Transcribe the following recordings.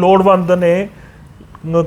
ਲੋੜਵੰਦ ਨੇ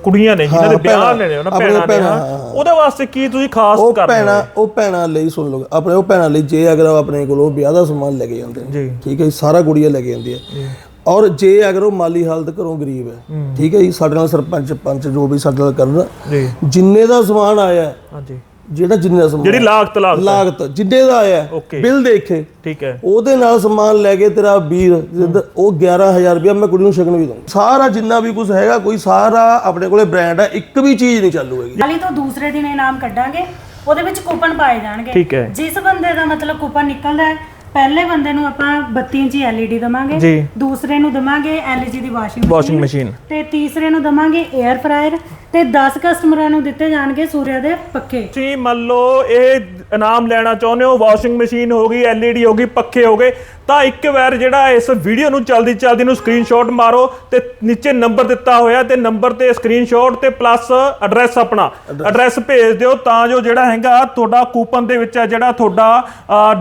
ਕੁੜੀਆਂ ਨੇ ਜਿਨ੍ਹਾਂ ਦੇ ਵਿਆਹ ਭੈਣਾਂ, ਨੇ ਉਹਨਾਂ ਭੈਣਾਂ ਨੇ ਭੈਣਾਂ। ਉਹਦੇ ਵਾਸਤੇ ਕੀ ਤੁਸੀਂ ਖਾਸ ਉਹ ਕਰਦੇ ਭੈਣਾਂ ਹੋ? ਉਹ ਭੈਣਾਂ ਲਈ ਸੁਣ ਲਓ ਆਪਣੇ ਉਹ ਭੈਣਾਂ ਲਈ ਜੇ ਅਗਰ ਉਹ ਆਪਣੇ ਕੋਲੋਂ ਵਿਆਹ ਦਾ ਸਮਾਨ ਲੈ ਕੇ ਜਾਂਦੇ ਨੇ ਠੀਕ ਹੈ ਸਾਰਾ ਗੁੜੀਆ ਲੈ ਕੇ ਜਾਂਦੀ ਹੈ ਔਰ ਜੇ ਅਗਰ ਉਹ ਮਾਲੀ ਹਾਲਤ ਘਰੋਂ ਗਰੀਬ ਹੈ ਠੀਕ ਹੈ ਜੀ ਸਾਡੇ ਨਾਲ ਸਰਪੰਚ ਪੰਚ ਜੋ ਵੀ ਸਾਡੇ ਨਾਲ ਕਰਨ ਜੀ। ਜਿੰਨੇ ਦਾ ਸਮਾਨ ਆਇਆ ਹਾਂਜੀ। ਜਿਹੜਾ ਜਿੰਨੇ ਦਾ ਸਮਾਨ ਜਿਹੜੀ ਲਾਗਤ ਲਾਗਤ ਲਾਗਤ ਜਿੰਨੇ ਦਾ ਆਇਆ Okay. ਬਿੱਲ ਦੇਖੇ। ਠੀਕ ਹੈ। ਉਹਦੇ ਨਾਲ ਸਮਾਨ ਲੈ ਕੇ ਤੇਰਾ ਵੀਰ ਜਿੱਦ ਉਹ 11000 ਰੁਪਇਆ ਮੈਂ ਕੁੜੀ ਨੂੰ ਸ਼ਗਨ ਵੀ ਦਊਂ ਸਾਰਾ ਜਿੰਨਾ ਵੀ ਕੁਝ ਹੈਗਾ ਕੋਈ ਸਾਰਾ ਆਪਣੇ ਕੋਲੇ ਬ੍ਰਾਂਡ ਹੈ ਇੱਕ ਵੀ ਚੀਜ਼ ਨਹੀਂ ਚਾਲੂ ਹੈਗੀ। ਹਾਲੀ ਤੋਂ ਦੂਸਰੇ ਦਿਨ ਇਨਾਮ ਕੱਢਾਂਗੇ ਉਹਦੇ ਵਿੱਚ ਕੂਪਨ ਪਾਏ ਜਾਣਗੇ। ਠੀਕ ਹੈ। ਜਿਸ ਬੰਦੇ ਦਾ ਮਤਲਬ ਕੂਪਨ ਨਿਕਲਦਾ ਹੈ ਪਹਿਲੇ ਬੰਦੇ ਨੂੰ ਆਪਾਂ 32 ਇੰਚੀ LED ਦਵਾਂਗੇ ਜੀ। ਦੂਸਰੇ ਨੂੰ ਦਵਾਂਗੇ LG ਦੀ ਵਾਸ਼ਿੰਗ ਵਾਸ਼ਿੰਗ ਮਸ਼ੀਨ ਤੇ ਤੀਸਰੇ ਨੂੰ ਦਵਾਂਗੇ 에ਅਰ ਫਰਾਇਰ ਤੇ 10 ਕਸਟਮਰਾਂ ਨੂੰ ਦਿੱਤੇ ਜਾਣਗੇ ਸੂਰਿਆ ਦੇ ਪੱਖੇ ਤੁਸੀਂ ਮੰਨ ਲਓ ਇਹ ਇਨਾਮ ਲੈਣਾ ਚਾਹੁੰਦੇ ਹੋ ਵਾਸ਼ਿੰਗ ਮਸ਼ੀਨ ਹੋ ਗਈ LED ਹੋ ਗਈ ਪੱਖੇ ਹੋ ਗਏ ਤਾਂ ਇੱਕ ਵਾਰ ਜਿਹੜਾ ਇਸ ਵੀਡੀਓ ਨੂੰ ਚਲਦੀ ਚਲਦੀ ਨੂੰ ਸਕਰੀਨਸ਼ਾਟ ਮਾਰੋ ਤੇ ਨੀਚੇ ਨੰਬਰ ਦਿੱਤਾ ਹੋਇਆ ਤੇ ਨੰਬਰ ਤੇ ਸਕਰੀਨਸ਼ਾਟ ਤੇ ਪਲੱਸ ਐਡਰੈਸ ਆਪਣਾ ਐਡਰੈਸ ਭੇਜ ਦਿਓ ਤਾਂ ਜੋ ਜਿਹੜਾ ਹੈਗਾ ਤੁਹਾਡਾ ਕੂਪਨ ਦੇ ਵਿੱਚ ਹੈ ਜਿਹੜਾ ਤੁਹਾਡਾ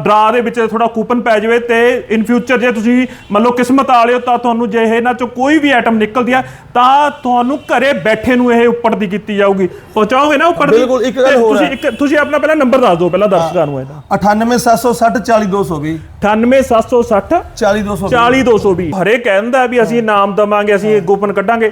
ਡਰਾ ਦੇ ਵਿੱਚ ਤੁਹਾਡਾ ਕੂਪਨ ਪੈ ਜਾਵੇ ਤੇ ਇਨ ਫਿਊਚਰ ਜੇ ਤੁਸੀਂ ਮੰਨ ਲਓ ਕਿਸਮਤ ਵਾਲਿਓ ਤਾਂ ਤੁਹਾਨੂੰ ਜੇ ਇਹਨਾਂ ਚੋਂ ਕੋਈ ਵੀ ਆਈਟਮ ਨਿਕਲਦੀ ਆ ਤਾਂ ਤੁਹਾਨੂੰ ਘਰੇ ਬੈਠੇ ਨੂੰ ਇਹ ਉੱਪਰ ਦੀ ਕੀਤੀ ਜਾਊਗੀ। ਪਹੁੰਚਾਓਗੇ ਨਾ ਉੱਪਰ ਦੀ? ਬਿਲਕੁਲ, ਇੱਕ ਗੱਲ ਹੋਰ ਤੁਸੀਂ। ਇੱਕ ਤੁਸੀਂ ਆਪਣਾ ਪਹਿਲਾਂ ਨੰਬਰ ਦੱਸ ਦਿਓ ਪਹਿਲਾਂ ਦਰਸ਼ਕਾਂ ਨੂੰ ਇਹਦਾ 98760 40220 98760 40220 40220 ਹਰੇ ਕਹਿੰਦਾ ਵੀ ਅਸੀਂ ਇਨਾਮ ਦਵਾਂਗੇ ਅਸੀਂ ਕੂਪਨ ਕੱਢਾਂਗੇ।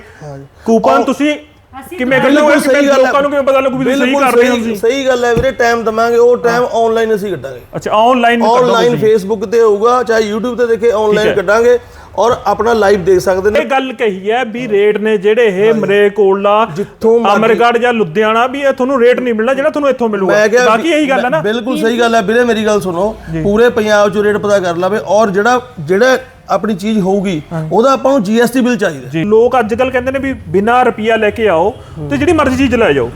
ਕੂਪਨ ਤੁਸੀਂ ਅਸੀਂ ਕਿਵੇਂ ਗੱਲ ਹੈ। ਲੋਕਾਂ ਨੂੰ ਕਿਵੇਂ ਪਤਾ ਲੱਗੂ ਵੀ ਤੁਸੀਂ ਸਹੀ ਕਰ ਰਹੇ ਹੋ ਸਹੀ ਗੱਲ ਹੈ ਵੀਰੇ ਟਾਈਮ ਦਵਾਂਗੇ ਉਹ ਟਾਈਮ ਆਨਲਾਈਨ ਅਸੀਂ ਕੱਢਾਂਗੇ। ਅੱਛਾ ਆਨਲਾਈਨ ਆਨਲਾਈਨ ਫੇਸਬੁੱਕ ਤੇ ਹੋਊਗਾ ਚਾਹੇ YouTube ਤੇ ਦੇਖੇ ਆਨਲਾਈਨ। ਕੱਢਾਂਗੇ ਔਰ ਆਪਣਾ ਲਾਈਵ ਦੇਖ ਸਕਦੇ ਨੇ। ਇਹ ਗੱਲ ਕਹੀ ਹੈ ਵੀ ਰੇਟ ਨੇ ਜਿਹੜੇ ਇਹ ਮਰੇ ਕੋਲਾ ਜਿੱਥੋਂ ਅਮਰਗੜ ਜਾਂ ਲੁਧਿਆਣਾ ਵੀ ਇਹ ਤੁਹਾਨੂੰ ਰੇਟ ਨਹੀਂ ਮਿਲਣਾ ਜਿਹੜਾ ਤੁਹਾਨੂੰ ਇੱਥੋਂ ਮਿਲੂਗਾ। ਬਾਕੀ ਇਹੀ ਗੱਲ ਹੈ ਨਾ। ਬਿਲਕੁਲ ਸਹੀ ਗੱਲ ਹੈ ਵੀਰੇ ਮੇਰੀ ਗੱਲ ਸੁਣੋ। ਪੂਰੇ ਪੰਜਾਬ 'ਚ ਰੇਟ ਪਤਾ ਕਰ ਲਵੇ ਔਰ ਜਿਹੜਾ ਜਿਹੜਾ ਆਪਣੀ ਚੀਜ਼ ਹੋਊਗੀ ਉਹਦਾ ਆਪਾਂ ਨੂੰ GST ਬਿੱਲ ਚਾਹੀਦਾ। ਲੋਕ ਅੱਜ ਕੱਲ ਕਹਿੰਦੇ ਨੇ ਵੀ ਬਿਨਾਂ ਰੁਪਿਆ ਲੈ ਕੇ ਆਓ ਤੇ ਜਿਹੜੀ ਮਰਜ਼ੀ ਚੀਜ਼ ਲੈ ਜਾਓ।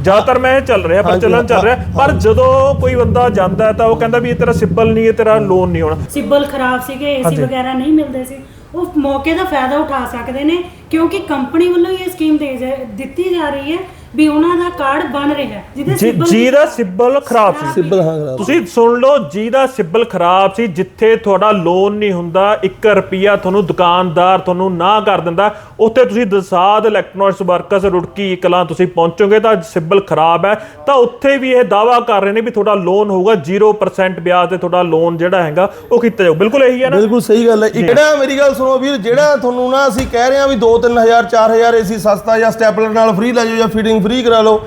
ਜ਼ਿਆਦਾਤਰ ਮੈਂ ਇਹ ਚੱਲ ਰਿਹਾ ਪਰ ਚੱਲਣ ਚੱਲ ਰਿਹਾ। ਪਰ ਜਦੋਂ ਕੋਈ ਬੰਦਾ ਜਾਂਦਾ ਹੈ ਤਾਂ ਉਹ ਕਹਿੰਦਾ ਵੀ ਇਹ ਤੇਰਾ ਸਿਬਲ ਨਹੀਂ ਇਹ ਤੇਰਾ ਲੋਨ ਨਹੀਂ ਹੋਣਾ। ਸਿਬਲ ਖਰਾਬ ਸੀਗੇ ਏਸੀ ਵਗੈਰਾ ਨਹੀਂ ਮਿਲਦੇ ਸੀ। ਉਹ ਮੌਕੇ ਦਾ ਫਾਇਦਾ ਉਠਾ ਸਕਦੇ ਨੇ ਕਿਉਂਕਿ ਕੰਪਨੀ ਵੱਲੋਂ ਹੀ ਇਹ ਸਕੀਮ ਦਿੱਤੀ ਜਾ ਰਹੀ ਹੈ। ਵੀ ਉਹਨਾਂ ਦਾ ਕਾਰਡ ਬਣ ਰਿਹਾ ਜਿਹਦੇ ਜੀ ਸਿਬਲ ਜੀ ਦਾ ਸਿਬਲ ਖਰਾਬ ਸੀ। ਸਿੱਬਲ ਹਾਂ ਖਰਾਬ। ਤੁਸੀਂ ਸੁਣ ਲਓ ਜੀ ਦਾ ਸਿਬਲ ਖਰਾਬ ਸੀ ਜਿੱਥੇ ਤੁਹਾਡਾ ਲੋਨ ਨਹੀਂ ਹੁੰਦਾ 1 ਰੁਪਿਆ ਤੁਹਾਨੂੰ ਦੁਕਾਨਦਾਰ ਤੁਹਾਨੂੰ ਨਾ ਕਰ ਦਿੰਦਾ ਉੱਥੇ ਤੁਸੀਂ ਦਸਾਦ ਇਲੈਕਟ੍ਰੋਨਿਕਸ ਵਰਕਰਸ ਰੁੜਕੀ ਕਲਾਂ ਤੁਸੀਂ ਪਹੁੰਚੋਗੇ ਤਾਂ ਸਿਬਲ ਖਰਾਬ ਹੈ। ਤਾਂ ਉੱਥੇ ਵੀ ਇਹ ਦਾਵਾ ਕਰ ਰਹੇ ਨੇ ਵੀ ਤੁਹਾਡਾ ਲੋਨ ਹੋਊਗਾ 0% ਵਿਆਜ ਤੇ ਤੁਹਾਡਾ ਲੋਨ ਜਿਹੜਾ ਹੈਗਾ ਉਹ ਕੀਤਾ ਜਾਊ। ਬਿਲਕੁਲ ਇਹੀ ਹੈ ਨਾ? ਬਿਲਕੁਲ ਸਹੀ ਗੱਲ ਹੈ। ਇੱਕ ਜਿਹੜਾ ਮੇਰੀ ਗੱਲ ਸੁਣੋ ਵੀਰ ਜਿਹੜਾ ਤੁਹਾਨੂੰ ਨਾ ਅਸੀਂ ਕਹਿ ਰਹੇ ਹਾਂ ਵੀ 2-3000 4000 ਏਸੀ ਸਸਤਾ ਜਾਂ ਸਟੈਪਲਰ ਨਾਲ ਫ੍ਰੀ ਲੈ ਜਾਓ ਜਾਂ ਫ੍ਰੀ ਕਰਾ ਲਓ।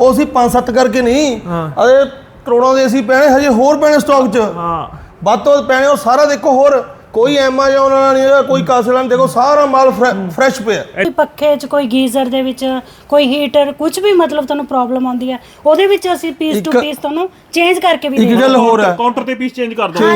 ਉਹ ਅਸੀਂ 5-7 ਕਰਕੇ ਨਹੀਂ ਅਰੇ ਕਰੋੜਾਂ ਦੇ ਏਸੀ ਪੈਣੇ ਹਜੇ ਹੋਰ ਪੈਣੇ ਸਟਾਕ 'ਚ। ਹਾਂ। ਵੱਧ ਤੋਂ ਵੱਧ ਪੈਣੇ ਉਹ ਸਾਰਾ ਦੇਖੋ ਹੋਰ ਕੋਈ ਐਮਾਜ਼ਨ ਵਾਲਾ ਨਹੀਂ ਹੈਗਾ ਕੋਈ ਕਾਸੇ ਵਾਲਾ ਨਹੀਂ ਦੇਖੋ ਸਾਰਾ ਮਾਲ ਫਰੈਸ਼ ਪਿਆ। ਕੋਈ ਪੱਖੇ 'ਚ ਕੋਈ ਗੀਜ਼ਰ ਦੇ ਵਿੱਚ ਕੋਈ ਹੀਟਰ ਕੁਝ ਵੀ ਮਤਲਬ ਤੁਹਾਨੂੰ ਪ੍ਰੋਬਲਮ ਆਉਂਦੀ ਹੈ ਉਹਦੇ ਵਿੱਚ ਅਸੀਂ ਪੀਸ ਟੂ ਇੱਕ- ਪੀਸ ਤੁਹਾਨੂੰ ਚੇਂਜ ਕਰਕੇ ਵੀ ਇੱਕ ਦੇ ਗੱਲ ਹੋਰ ਹੈ। ਕਾਊਂਟਰ ਤੇ ਪੀਸ ਚੇਂਜ ਕਰ ਦੋ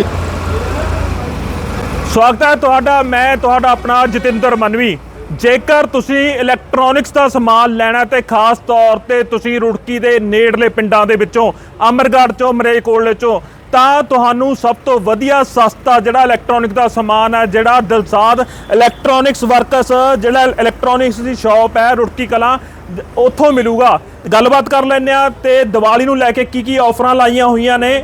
ਸਵਾਗਤ ਹੈ ਤੁਹਾਡਾ ਮੈਂ ਤੁਹਾਡਾ ਆਪਣਾ ਜਤਿੰਦਰ ਮਨਵੀ। ਜੇਕਰ ਤੁਸੀਂ ਇਲੈਕਟ੍ਰੋਨਿਕਸ ਦਾ ਸਮਾਨ ਲੈਣਾ ਤੇ ਖਾਸ ਤੌਰ ਤੇ ਤੁਸੀਂ ਰੁੜਕੀ ਦੇ ਨੇੜਲੇ ਪਿੰਡਾਂ ਦੇ ਵਿੱਚੋਂ, ਅਮਰਗੜ੍ਹ ਚੋਂ, ਮਰੇਕੋਟਲੇ ਚੋਂ, ਤਾਂ ਤੁਹਾਨੂੰ ਸਭ ਤੋਂ ਵਧੀਆ ਸਸਤਾ ਜਿਹੜਾ ਇਲੈਕਟ੍ਰੋਨਿਕ ਦਾ ਸਮਾਨ ਹੈ, ਜਿਹੜਾ ਦਿਲਸਾਦ ਇਲੈਕਟ੍ਰੋਨਿਕਸ ਵਰਕਸ ਜਿਹੜਾ ਇਲੈਕਟ੍ਰੋਨਿਕਸ ਦੀ ਸ਼ਾਪ ਹੈ, ਰੁੜਕੀ ਕਲਾਂ ਉੱਥੋਂ ਮਿਲੂਗਾ। ਗੱਲਬਾਤ ਕਰ ਲੈਂਦੇ ਆ ਤੇ ਦੀਵਾਲੀ ਨੂੰ ਲੈ ਕੇ ਕੀ ਕੀ ਆਫਰਾਂ ਲਾਈਆਂ ਹੋਈਆਂ ਨੇ।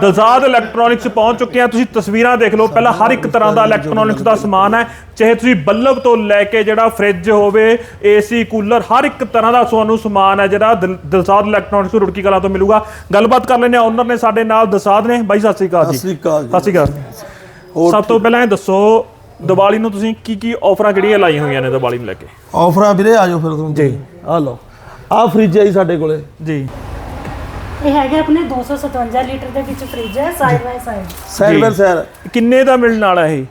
ਦਜ਼ਾਦ ਇਲੈਕਟ੍ਰੋਨਿਕਸ ਪਹੁੰਚ ਚੁੱਕੇ ਆ। ਤੁਸੀਂ ਤਸਵੀਰਾਂ ਦੇਖ ਲਓ ਪਹਿਲਾਂ ਹਰ ਇੱਕ ਤਰ੍ਹਾਂ ਦਾ ਇਲੈਕਟ੍ਰੋਨਿਕਸ ਦਾ ਸਮਾਨ ਹੈ। ਚਾਹੇ ਤੁਸੀਂ ਬੱਲਬ ਤੋਂ ਲੈ ਕੇ ਜਿਹੜਾ ਫ੍ਰਿਜ ਹੋਵੇ ਏਸੀ ਕੂਲਰ ਹਰ ਇੱਕ ਤਰ੍ਹਾਂ ਦਾ ਤੁਹਾਨੂੰ ਸਮਾਨ ਹੈ ਜਿਹੜਾ ਦਿਲ- ਦਿਲਸਾਦ ਇਲੈਕਟ੍ਰੋਨਿਕਸ ਰੁੜਕੀ ਕਲਾ ਤੋਂ ਮਿਲੂਗਾ। ਗੱਲਬਾਤ ਕਰ ਆ ਓਨਰ ਨੇ ਸਾਡੇ ਨਾਲ ਦਸਾਦ ਨੇ। ਬਾਈ ਸਤਿ ਸ੍ਰੀ ਅਕਾਲ ਜੀ। ਸਤਿ ਸ੍ਰੀ ਅਕਾਲ ਜੀ। ਸਤਿ ਸ੍ਰੀ ਅਕਾਲ। ਸਭ ਤੋਂ ਪਹਿਲਾਂ ਇਹ ਦੱਸੋ ਦੀਵਾਲੀ ਨੂੰ ਤੁਸੀਂ ਕੀ ਕੀ ਆਫਰਾਂ ਕਿਹੜੀਆਂ ਲਾਈਆਂ ਹੋਈਆਂ ਨੇ ਦੀਵਾਲੀ ਨੂੰ ਲੈ ਕੇ? ਆਫਰਾਂ ਵੀਰੇ ਆ ਜਾਓ ਫਿਰ ਤੁਹਾਨੂੰ। ਜੀ। ਆ ਲਓ। ਆ ਫ੍ਰਿਜ ਹੈ ਸਾਡੇ ਕੋਲੇ। ਜੀ। ਇਹ ਹੈਗੇ ਆਪਣੇ 257 ਲੀਟਰ ਦੇ ਵਿੱਚ ਫ੍ਰਿਜ ਹੈ side by side side by side ਕਿੰਨੇ ਦਾ ਮਿਲਣ ਵਾਲਾ ਇਹ?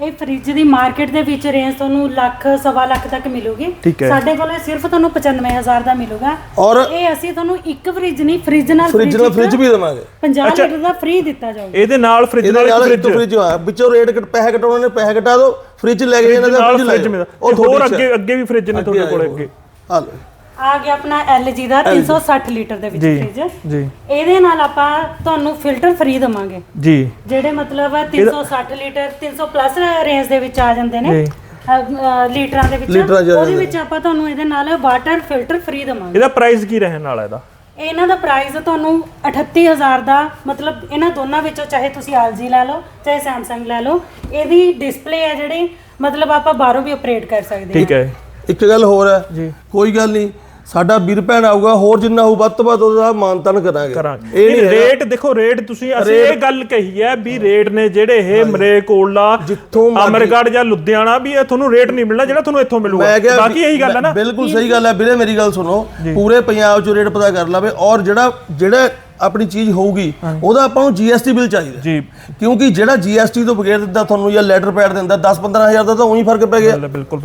ਇਹ ਫ੍ਰਿਜ ਦੀ ਮਾਰਕੀਟ ਦੇ ਵਿੱਚ ਰੇਂਜ ਤੁਹਾਨੂੰ ਲੱਖ ਸਵਾ ਲੱਖ ਤੱਕ ਮਿਲੂਗੀ। ਸਾਡੇ ਕੋਲੇ ਸਿਰਫ ਤੁਹਾਨੂੰ 95000 ਦਾ ਮਿਲੂਗਾ। ਔਰ ਇਹ ਅਸੀਂ ਤੁਹਾਨੂੰ ਇੱਕ ਫ੍ਰਿਜ ਨਹੀਂ ਫ੍ਰਿਜ ਨਾਲ ਫ੍ਰਿਜ ਨਾਲ ਫ੍ਰਿਜ ਵੀ ਦੇਵਾਂਗੇ। 50 ਅੱਛਾ। ਲੀਟਰ ਦਾ ਫ੍ਰੀ ਦਿੱਤਾ ਜਾਊਗਾ ਇਹਦੇ ਨਾਲ ਫ੍ਰਿਜ ਨਾਲ ਇੱਕ ਫ੍ਰਿਜ ਫ੍ਰਿਜ ਆ ਵਿੱਚੋਂ ਰੇਟ ਘਟ ਪੈਸੇ ਘਟਾਉਣੇ ਨੇ ਪੈਸੇ ਘਟਾ ਦਿਓ। ਫ੍ਰਿਜ ਲੈ ਕੇ ਇਹਨਾਂ ਦਾ ਫ੍ਰਿਜ ਲੈ ਉਹ ਹੋਰ ਅੱਗੇ ਅੱਗੇ ਵੀ ਫ੍ਰਿਜ ਨੇ ਤੁਹਾਡੇ ਕੋਲ ਅੱਗੇ। ਆ ਲਓ। ਆ ਗਿਆ ਆਪਣਾ LG ਦਾ 360 ਲੀਟਰ ਦੇ ਵਿੱਚ ਜੀ ਫ੍ਰਿਜ ਜੀ। ਇਹਦੇ ਨਾਲ ਆਪਾਂ ਤੁਹਾਨੂੰ ਫਿਲਟਰ ਫ੍ਰੀ ਦਵਾਂਗੇ। ਜੀ। ਜਿਹੜੇ ਮਤਲਬ 360 ਲੀਟਰ 300 ਪਲੱਸ ਰੇਂਜ ਦੇ ਵਿੱਚ ਆ ਜਾਂਦੇ ਨੇ। ਜੀ। ਅ, ਅ, ਲੀਟਰਾਂ ਦੇ ਵਿੱਚ। ਲੀਟਰਾਂ ਚ ਆ ਉਹਦੇ ਜਾਂਦੇ ਵਿੱਚ ਆਪਾਂ ਤੁਹਾਨੂੰ ਇਹਦੇ ਨਾਲ ਵਾਟਰ ਫਿਲਟਰ ਫ੍ਰੀ ਦਵਾਂਗੇ। ਇਹਦਾ ਪ੍ਰਾਈਸ ਕੀ ਰਹਿਣ ਵਾਲਾ ਇਹਦਾ? ਇਹਨਾਂ ਦਾ ਪ੍ਰਾਈਸ ਤੁਹਾਨੂੰ 38000 ਦਾ ਮਤਲਬ ਇਹਨਾਂ ਦੋਨਾਂ ਵਿੱਚੋਂ ਚਾਹੇ ਤੁਸੀਂ LG ਲੈ ਲਓ ਚਾਹੇ Samsung ਲੈ ਲਓ ਇਹਦੀ ਡਿਸਪਲੇ ਹੈ ਜਿਹੜੀ ਮਤਲਬ ਆਪਾਂ ਬਾਹਰੋਂ ਵੀ ਆਪਰੇਟ ਕਰ ਸਕਦੇ ਹਾਂ। ਠੀਕ ਹੈ। ਇੱਕ ਗੱਲ ਹੋਰ ਹੈ। ਜੀ। ਕੋਈ ਗੱਲ ਨਹੀਂ। ਸਾਡਾ ਵੀਰ ਭੈਣ ਆਊਗਾ ਹੋਰ ਜਿੰਨਾ ਹੋਊ ਵੱਧ ਤੋਂ ਵੱਧ ਉਹਦਾ ਮਾਨਤਨ ਕਰਾਂਗੇ। ਕਰਾਂਗੇ। ਇਹ ਨਹੀਂ। ਰੇਟ ਦੇਖੋ ਰੇਟ ਤੁਸੀਂ ਅਸੀਂ ਇਹ ਗੱਲ ਕਹੀ ਹੈ ਵੀ ਰੇਟ ਨੇ ਜਿਹੜੇ ਇਹ ਮਰੇ ਕੋਲਾ ਜਿੱਥੋਂ ਅਮਰਗੜ ਜਾਂ ਲੁਧਿਆਣਾ ਵੀ ਇਹ ਤੁਹਾਨੂੰ ਰੇਟ ਨਹੀਂ ਮਿਲਣਾ ਜਿਹੜਾ ਤੁਹਾਨੂੰ ਇੱਥੋਂ ਮਿਲੂਗਾ। ਬਾਕੀ ਇਹੀ ਗੱਲ ਹੈ ਨਾ। ਬਿਲਕੁਲ ਸਹੀ ਗੱਲ ਹੈ ਵੀਰੇ ਮੇਰੀ ਗੱਲ ਸੁਣੋ। ਪੂਰੇ ਪੰਜਾਬ 'ਚ ਰੇਟ ਪਤਾ ਕਰ ਲਵੇ ਔਰ ਜਿਹੜਾ ਜਿਹੜਾ ਆਪਣੀ ਚੀਜ਼ ਹੋਊਗੀ ਉਹਦਾ ਆਪਾਂ ਨੂੰ GST ਬਿੱਲ ਚਾਹੀਦਾ। ਜੀ। ਕਿਉਂਕਿ ਜਿਹੜਾ GST ਤੋਂ ਬਗੈਰ ਦਿੰਦਾ ਤੁਹਾਨੂੰ ਜਾਂ ਲੈਟਰ ਪੈਡ ਦਿੰਦਾ 10 15000 ਦਾ ਤਾਂ ਉਹੀ ਫ਼ਰਕ ਪੈ ਗਿਆ।